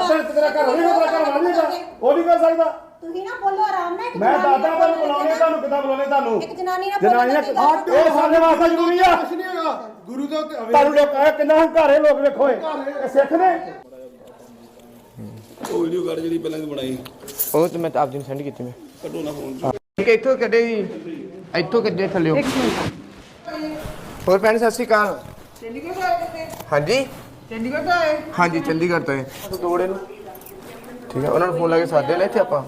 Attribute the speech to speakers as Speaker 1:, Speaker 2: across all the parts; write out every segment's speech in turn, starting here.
Speaker 1: ਸੱਚਾ ਤੇਰਾ ਘਰ ਨਹੀਂ ਤੇਰਾ ਘਰ ਵਾਲੀ ਦਾ ਉਹ ਨਹੀਂ ਕਰ ਸਕਦਾ।
Speaker 2: ਤੁਸੀਂ ਨਾ ਬੋਲੋ ਆਰਾਮ ਨਾਲ
Speaker 1: ਮੈਂ ਦਾਦਾ ਤੁਹਾਨੂੰ ਬੁਲਾਉਣੇ ਤੁਹਾਨੂੰ ਕਿੱਦਾਂ ਬੁਲਾਉਣੇ ਤੁਹਾਨੂੰ?
Speaker 2: ਇੱਕ ਜਨਾਨੀ ਨਾਲ
Speaker 1: ਜਨਾਨੀ ਨਾਲ ਇਹ ਸਾਡੇ ਵਾਸਤੇ ਜ਼ਰੂਰੀ ਆ।
Speaker 3: ਕੁਛ ਨਹੀਂ ਹੈਗਾ। ਗੁਰੂ ਦਾ ਤੇ
Speaker 1: ਤੁਹਾਨੂੰ ਲੋਕ ਇਹ ਕਿੰਨਾ ਹੰਕਾਰੇ ਲੋਕ ਵੇਖੋ ਇਹ। ਇਹ ਸਿੱਖ ਨੇ?
Speaker 4: ਉਹ ਵੀਡੀਓ ਕਰ ਜਿਹੜੀ ਪਹਿਲਾਂ ਦੀ ਬਣਾਈ।
Speaker 5: ਉਹ ਤੇ ਮੈਂ ਤਾਂ ਆਪਦੀ ਨੂੰ ਸੈਂਡ ਕੀਤੀ ਮੈਂ।
Speaker 4: ਕੱਢੋ ਨਾ ਫੋਨ
Speaker 5: ਠੀਕ ਹੈ ਇੱਥੋਂ ਕੱਢੇ ਜੀ। ਇੱਥੋਂ ਕੱਢੇ ਥੱਲਿਓ ਹੋਰ ਭੈਣ ਸਤਿ ਸ਼੍ਰੀ ਅਕਾਲ। ਹਾਂਜੀ।
Speaker 6: ਚੰਡੀਗੜ੍ਹ ਤੋਂ ਆਏ
Speaker 5: ਹਾਂਜੀ ਚੰਡੀਗੜ੍ਹ ਤੋਂ ਹੈ ਦੋੜੇ ਨੂੰ ਠੀਕ ਹੈ ਉਹਨਾਂ ਨੂੰ ਫੋਨ ਲਾ ਕੇ ਸਾਦੇ ਲੈ ਇੱਥੇ ਆਪਾਂ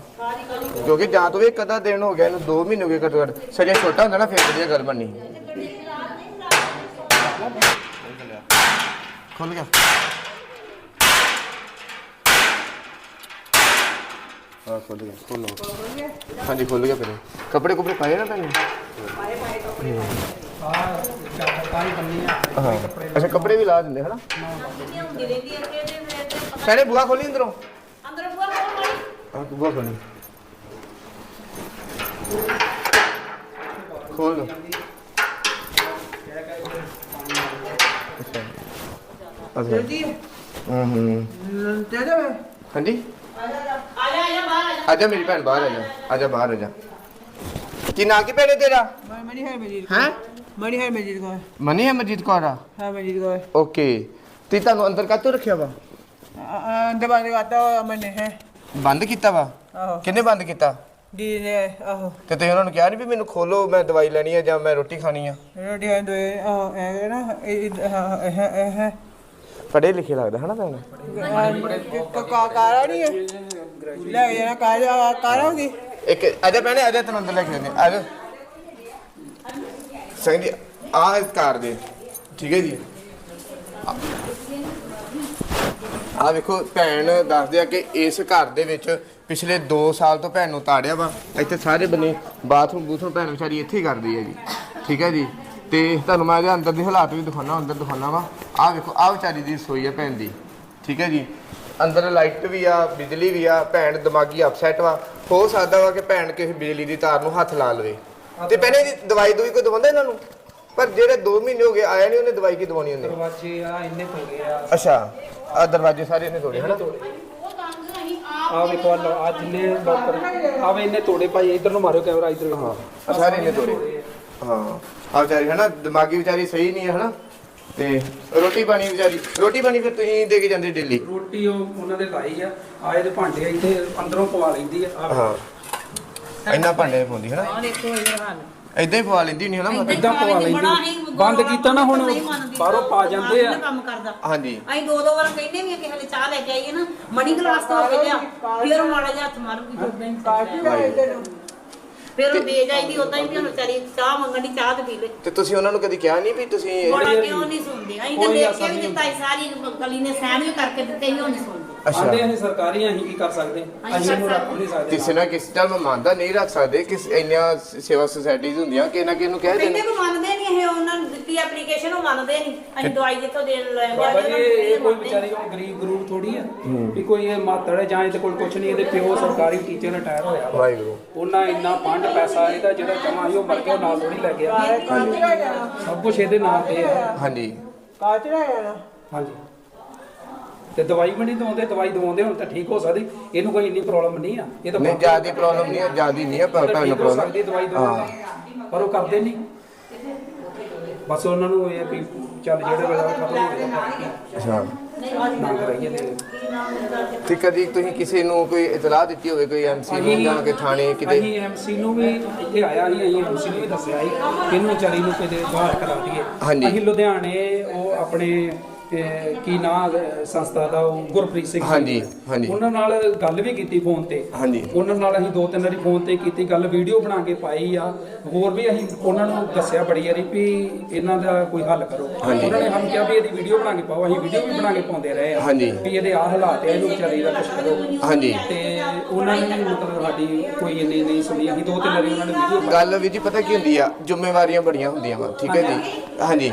Speaker 5: ਕਿਉਂਕਿ ਜਾਂ ਤੋਂ ਵੀ ਇੱਕ ਅੱਧਾ ਦਿਨ ਹੋ ਗਿਆ ਇਹਨੂੰ 2 ਮਹੀਨੇ ਹੋ ਗਏ ਘੱਟੋ ਘੱਟ ਸਜੇ ਛੋਟਾ ਹੁੰਦਾ ਨਾ ਫਿਰ ਵਧੀਆ ਗੱਲ ਬਣਨੀ ਖੁੱਲ ਗਿਆ ਹਾਂ ਖੁੱਲ ਗਿਆ ਖੋਲੋ ਹਾਂਜੀ ਖੁੱਲ ਗਿਆ ਫਿਰ ਕੱਪੜੇ ਕੁਪੜੇ ਪਾਏ ਨਾ ਭੈਣੇ ਹਾਂ ਅੱਛਾ ਕੱਪੜੇ ਵੀ ਲਾ ਦਿੰਦੇ ਹਨਾ ਭੈਣੇ ਬੁਆ ਖੋਲੀ ਅੰਦਰੋਂ
Speaker 2: ਅੰਦਰ ਬੁਆ ਕੋਲ ਮਾਰੀ
Speaker 5: ਹਾਂ ਬੁਆ ਖੋਲੀ ਖੋਲ ਦੋ ਅੱਛਾ ਅੱਛਾ
Speaker 6: ਜੀ
Speaker 5: ਹੂੰ ਹੂੰ
Speaker 6: ਤੇ ਦੇ
Speaker 5: ਹਾਂਜੀ
Speaker 2: ਆ ਜਾ ਆ ਜਾ ਬਾਹਰ ਆ ਜਾ
Speaker 5: ਆਜਾ ਮੇਰੀ ਭੈਣ ਬਾਹਰ ਆ ਜਾ ਆਜਾ ਬਾਹਰ ਆ ਜਾ ਕੀ ਨਾਂ ਕੀ ਭੈਣੇ ਤੇਰਾ
Speaker 6: ਮੈਂ ਮਨੀ ਹੈ ਮਜੀਦ
Speaker 5: ਹੈ
Speaker 6: ਮਨੀ ਹੈ ਮਜੀਦ ਕੋ
Speaker 5: ਮਨੀ ਹੈ ਮਜੀਦ ਕੌਰ ਆ?
Speaker 6: ਹੈ ਮਜੀਦ ਕੋ
Speaker 5: ਓਕੇ। ਤੇ ਤੁਹਾਨੂੰ ਅੰਦਰ ਕਾਤੋਂ ਰੱਖਿਆ ਵਾ?
Speaker 6: ਅੰਦਰ ਬਾਰੇ ਗਾਤਾ ਮੈਨੇ ਹੈ
Speaker 5: ਬੰਦ ਕੀਤਾ ਵਾ?
Speaker 6: ਆਹੋ।
Speaker 5: ਕਿੰਨੇ ਬੰਦ ਕੀਤਾ?
Speaker 6: ਦੀ ਨੇ ਆਹੋ।
Speaker 5: ਤੇ ਤੁਸੀਂ ਉਹਨਾਂ ਨੂੰ ਕਿਹਾ ਨਹੀਂ ਵੀ ਮੈਨੂੰ ਖੋਲੋ ਮੈਂ ਦਵਾਈ ਲੈਣੀ ਆ ਜਾਂ ਮੈਂ ਰੋਟੀ ਖਾਣੀ ਆ?
Speaker 6: ਰੋਟੀ ਹਾਂ ਦੋ ਆਹੋ ਇਹ ਨਾ ਇਹ ਹਾਂ ਇਹ ਇਹ ਹੈ।
Speaker 5: ਪੜ੍ਹੇ ਲਿਖੇ ਲੱਗਦਾ ਹਨਾ ਤੁਹਾਨੂੰ?
Speaker 6: ਕਾ ਕਾਰਾ ਨਹੀਂ ਹੈ ਲੈ ਜਾਣਾ ਕਾਰਾ ਕਾਰਾ ਹੋਗੀ
Speaker 5: ਇੱਕ ਅਜਾ ਭੈਣੇ ਅਜਾ ਤੈਨੂੰ ਅੰਦਰ ਲੈ ਕੇ ਜਾਂਦੇ ਆ। ਜਾ ਸਿੰਘ ਜੀ, ਆਹ ਕਾਰ ਦੇ, ਠੀਕ ਹੈ ਜੀ। ਆ ਵੇਖੋ, ਭੈਣ ਦੱਸਦੇ ਆ ਕਿ ਇਸ ਘਰ ਦੇ ਵਿੱਚ ਪਿਛਲੇ 2 ਸਾਲ ਤੋਂ ਭੈਣ ਨੂੰ ਤਾੜਿਆ ਵਾ। ਇੱਥੇ ਸਾਰੇ ਬੰਨੇ ਬਾਥਰੂਮ ਬੂਥਰੂਮ ਭੈਣ ਵਿਚਾਰੀ ਇੱਥੇ ਹੀ ਕਰਦੀ ਹੈ ਜੀ, ਠੀਕ ਹੈ ਜੀ। ਤੇ ਤੁਹਾਨੂੰ ਮੈਂ ਇਹਦੇ ਅੰਦਰ ਦੇ ਹਾਲਾਤ ਵੀ ਦਿਖਾਉਣਾ, ਅੰਦਰ ਦਿਖਾਉਣਾ ਵਾ। ਆ ਵੇਖੋ ਆ ਵਿਚਾਰੀ ਦੀ ਰਸੋਈ ਆ ਭੈਣ ਦੀ, ਠੀਕ ਹੈ ਜੀ। ਅੰਦਰ ਲਾਈਟ ਵੀ ਆ, ਬਿਜਲੀ ਵੀ ਆ, ਭੈਣ ਦਿਮਾਗੀ ਅਪਸੈਟ ਵਾ। ਹੋ ਸਕਦਾ ਵਾ ਕਿ ਭੈਣ ਕਿਸੇ ਬਿਜਲੀ ਦੀ ਤਾਰ ਨੂੰ ਹੱਥ ਲਾ ਲਵੇ। ਤੇ ਪਹਿਲੇ ਦੀ ਦਵਾਈ ਦੂਈ ਕੋਈ ਦਵਾਉਂਦਾ ਇਹਨਾਂ ਨੂੰ? ਪਰ ਜਿਹੜੇ 2 ਮਹੀਨੇ ਹੋ ਗਏ ਆਇਆ ਨਹੀਂ ਉਹਨੇ ਦਵਾਈ ਕੀ ਦਵਾਉਣੀ ਉਹਨੇ?
Speaker 7: ਦਰਵਾਜ਼ੇ ਆ ਇੰਨੇ ਤੋੜੇ ਆ।
Speaker 5: ਅੱਛਾ ਆ ਦਰਵਾਜ਼ੇ ਸਾਰੇ ਇਹਨੇ ਤੋੜੇ ਹਨਾ?
Speaker 2: ਆ
Speaker 7: ਆ ਵੇਖੋ ਆ ਆ ਜਿੰਨੇ ਲੋਕਰ ਆਵੇ ਇੰਨੇ ਤੋੜੇ ਭਾਈ ਇਧਰ ਨੂੰ ਮਾਰਿਓ ਕੈਮਰਾ ਇਧਰ ਹਾਂ
Speaker 5: ਆ ਸਾਰੇ ਇਹਨੇ ਤੋੜੇ। ਹਾਂ ਆ ਵਿਚਾਰੀ ਹਨਾ ਦਿਮਾਗੀ ਵਿਚਾਰੀ ਸਹੀ ਨਹੀਂ ਹੈ ਹਨਾ? ਤੇ ਰੋਟੀ ਪਾਣੀ ਵਿਚਾਰੀ ਰੋਟੀ ਪਾਣੀ ਫਿਰ ਤੁਸੀਂ ਦੇ ਕੇ ਜਾਂਦੇ ਡੇਲੀ?
Speaker 7: ਰੋਟੀ ਉਹ ਉਹਨਾਂ ਦੇ ਲਾਈ ਆ ਆ ਇਹਦੇ ਭਾਂਡੇ ਇੱਥੇ ਅੰਦਰੋਂ ਪਵਾ ਲੈਂਦੀ ਆ
Speaker 5: ਹਾਂ। ਇੰਨਾ ਭਾਂਡੇ ਪਾਉਂਦੀ ਹਨਾ?
Speaker 2: ਆ ਦੇਖੋ ਇਹ ਹਾਲ
Speaker 5: ਇਦਾਂ ਹੀ ਪਵਾ ਲੈਂਦੀ ਨਹੀਂ ਹਨਾ? ਮਤਲਬ
Speaker 7: ਇਦਾਂ ਪਵਾ ਲੈਂਦੀ। ਬੰਦ ਕੀਤਾ ਨਾ ਹੁਣ ਬਾਹਰੋਂ ਪਾ ਜਾਂਦੇ ਆ।
Speaker 2: ਕੰਮ ਕਰਦਾ।
Speaker 5: ਹਾਂਜੀ।
Speaker 2: ਅਸੀਂ ਦੋ ਦੋ ਵਾਰ ਕਹਿੰਦੇ ਵੀ ਕਿ ਹਲੇ ਚਾਹ ਲੈ ਕੇ ਆਈਏ ਨਾ ਮਣੀ ਗਲਾਸ ਤੋਂ ਹੋ ਕੇ ਲਿਆ ਫਿਰ ਮਾੜਾ ਜਿਹਾ ਹੱਥ ਮਾਰੂਗੀ ਹੀ
Speaker 6: ਕਾਫੀ ਲੈ ਤੈਨੂੰ
Speaker 2: ਫਿਰ ਉਹ ਦੇ ਜਾਈਦੀ ਉਦਾਂ ਹੀ ਵੀ ਹੁਣ ਵਿਚਾਰੀ ਚਾਹ ਮੰਗਣ ਦੀ ਚਾਹ ਤੇ ਪੀ ਲੈ
Speaker 5: ਤੇ ਤੁਸੀਂ ਉਹਨਾਂ ਨੂੰ ਕਦੀ ਕਿਹਾ ਨਹੀਂ ਵੀ ਤੁਸੀਂ
Speaker 2: ਬੜਾ ਕਿਉਂ ਨਹੀਂ ਸੁਣਦੇ? ਅਸੀਂ ਤਾਂ ਦੇਖ ਕੇ ਵੀ ਦਿੱਤਾ ਸਾਰੀ ਗਲੀ ਨੇ ਸਹਿਣ ਵੀ ਕਰਕੇ ਦਿੱਤੇ ਹੀ ਉਹ ਨਹੀਂ ਸੁਣਦੇ।
Speaker 5: ਅੱਛਾ
Speaker 7: ਆਂਦੇ ਅਸੀਂ ਸਰਕਾਰੀ ਅਸੀਂ ਕੀ ਕਰ ਸਕਦੇ? ਅਸੀਂ ਇਹਨੂੰ ਰੱਖ ਨਹੀਂ ਸਕਦੇ।
Speaker 5: ਕਿਸੇ ਨਾ ਕਿਸੇ ਦਾ ਮੈਂ ਮੰਨਦਾ ਨਹੀਂ ਰੱਖ ਸਕਦੇ ਕਿ ਇੰਨੀਆਂ ਸੇਵਾ ਸੁਸਾਇਟੀਜ਼ ਹੁੰਦੀਆਂ ਕਿ ਨਾ ਕਿ ਇਹਨੂੰ ਕਹਿ
Speaker 2: ਕਹਿੰਦੇ
Speaker 5: ਦੇਣ।
Speaker 2: ਕੋ ਮੰਨਦੇ ਨਹੀਂ ਇਹ ਉਹਨਾਂ ਨੂੰ ਦਿੱਤੀ ਐਪਲੀਕੇਸ਼ਨ ਉਹ ਮੰਨਦੇ ਨਹੀਂ। ਅਸੀਂ ਦਵਾਈ ਜਿੱਥੋਂ ਦੇਣ ਲੈ
Speaker 7: ਬਾਬਾ ਜੀ ਇਹ ਕੋਈ ਵਿਚਾਰੀ ਕੋਈ ਗਰੀਬ ਗਰੂਬ ਥੋੜੀ ਆ ਵੀ ਕੋਈ ਇਹ ਮਾਤੜ ਹੈ ਜਾਂ ਇਹਦੇ ਕੋਲ ਕੁਛ ਨਹੀਂ ਇਹਦੇ ਪਿਓ ਸਰਕਾਰੀ ਟੀਚਰ ਰਿਟਾਇਰ ਹੋਇਆ ਵਾ।
Speaker 5: ਵਾਹਿਗੁਰੂ।
Speaker 7: ਉਹਨਾਂ ਇੰਨਾ ਫੰਡ ਪੈਸਾ ਇਹਦਾ ਜਿਹੜਾ ਜਮਾ ਸੀ ਉਹ ਮਰ ਗਿਆ ਉਹ ਨਾਲ ਥੋੜੀ ਲੈ ਗਿਆ
Speaker 6: ਕਾਚ ਲੈ ਜਾਣਾ
Speaker 7: ਸਭ ਕੁਝ ਇਹਦੇ ਨਾਂ ਤੇ ਹੈ।
Speaker 5: ਹਾਂਜੀ।
Speaker 6: ਕਾਚ ਲੈ ਜਾਣਾ
Speaker 7: ਹਾਂਜੀ। ਤੇ ਦਵਾਈ ਵੀ ਨਹੀਂ ਦਵਾਉਂਦੇ ਦਵਾਈ ਦਵਾਉਂਦੇ ਹੁਣ ਤਾਂ ਠੀਕ ਹੋ ਸਕਦੀ ਇਹਨੂੰ ਕੋਈ ਇੰਨੀ ਪ੍ਰੋਬਲਮ ਨਹੀਂ ਆ ਇਹ ਤਾਂ
Speaker 5: ਨਹੀਂ ਜ਼ਿਆਦਾ ਪ੍ਰੋਬਲਮ ਨਹੀਂ ਹੈ ਜ਼ਿਆਦਾ ਨਹੀਂ ਹੈ ਪਰ ਤੁਹਾਨੂੰ
Speaker 7: ਠੀਕ ਹੋ ਸਕਦੀ
Speaker 5: ਪ੍ਰੋਬਲਮ
Speaker 7: ਦਵਾਈ ਦਵਾਉਂਦੇ ਪਰ ਉਹ ਕਰਦੇ ਨਹੀਂ। ਬਸ ਉਹਨਾਂ ਨੂੰ ਇਹ ਵੀ ਚੱਲ ਜਿਹੜੇ ਵੇਲੇ ਖਤਮ ਹੋ ਗਿਆ
Speaker 5: ਅੱਛਾ।
Speaker 7: ਨਾ ਕਰਾਈਏ ਤੇ
Speaker 5: ਤੇ ਕਦੀ ਤੁਸੀਂ ਕਿਸੇ ਨੂੰ ਕੋਈ ਇਤਲਾਹ ਦਿੱਤੀ ਹੋਵੇ ਕੋਈ ਐਮਸੀ ਨੂੰ ਜਾਂ ਕਿ ਥਾਣੇ ਕਿਤੇ?
Speaker 7: ਅਸੀਂ ਐਮਸੀ ਨੂੰ ਵੀ ਇੱਥੇ ਆਇਆ ਸੀ ਅਸੀਂ ਐਮਸੀ ਨੂੰ ਵੀ ਦੱਸਿਆ ਸੀ ਕਿ ਇਹਨੂੰ ਵਿਚਾਰੀ ਨੂੰ ਕਿਤੇ ਬਾਹਰ ਕਰਾ ਦਈਏ।
Speaker 5: ਹਾਂਜੀ।
Speaker 7: ਅਸੀਂ ਲੁਧਿਆਣੇ ਉਹ ਆਪਣੇ ਕੀ ਨਾਂ ਸੰਸਥਾ ਦਾ ਉਹ ਗੁਰਪ੍ਰੀਤ ਸਿੰਘ।
Speaker 5: ਹਾਂਜੀ, ਹਾਂਜੀ।
Speaker 7: ਉਹਨਾਂ ਨਾਲ ਗੱਲ ਵੀ ਕੀਤੀ ਫੋਨ ਤੇ।
Speaker 5: ਹਾਂਜੀ।
Speaker 7: ਉਹਨਾਂ ਨਾਲ ਅਸੀਂ ਦੋ ਤਿੰਨ ਵਾਰੀ ਫੋਨ ਤੇ ਕੀਤੀ ਗੱਲ ਵੀਡੀਓ ਬਣਾ ਕੇ ਪਾਈ ਆ। ਹੋਰ ਵੀ ਅਸੀਂ ਉਹਨਾਂ ਨੂੰ ਦੱਸਿਆ ਬੜੀ ਵਾਰੀ ਵੀ ਇਹਨਾਂ ਦਾ ਕੋਈ ਹੱਲ ਕਰੋ।
Speaker 5: ਹਾਂਜੀ।
Speaker 7: ਉਹਨਾਂ ਨੇ ਸਾਨੂੰ ਕਿਹਾ ਵੀ ਇਹਦੀ ਵੀਡੀਓ ਬਣਾ ਕੇ ਪਾਓ ਅਸੀਂ ਵੀਡੀਓ ਵੀ ਬਣਾ ਕੇ ਪਾਉਂਦੇ ਰਹੇ ਆ।
Speaker 5: ਹਾਂਜੀ।
Speaker 7: ਵੀ ਇਹਦੇ ਆਹ ਹਾਲਾਤ ਹੈ ਇਹਨੂੰ ਵਿਚਾਰੀ ਦਾ ਕੁਝ ਕਰੋ।
Speaker 5: ਹਾਂਜੀ।
Speaker 7: ਤੇ ਉਹਨਾਂ ਨੇ ਮਤਲਬ ਸਾਡੀ ਕੋਈ ਇੰਨੀ ਨਹੀਂ ਸੁਣੀ। ਅਸੀਂ ਦੋ ਤਿੰਨ ਵਾਰੀ ਉਹਨਾਂ ਨੇ ਵੀਡੀਓ
Speaker 5: ਗੱਲ ਵੀ ਜੀ ਪਤਾ ਕੀ ਹੁੰਦੀ ਆ? ਜ਼ਿੰਮੇਵਾਰੀਆਂ ਬੜੀਆਂ ਹੁੰਦੀਆਂ ਵਾ ਠੀਕ ਹੈ ਜੀ? ਹਾਂਜੀ।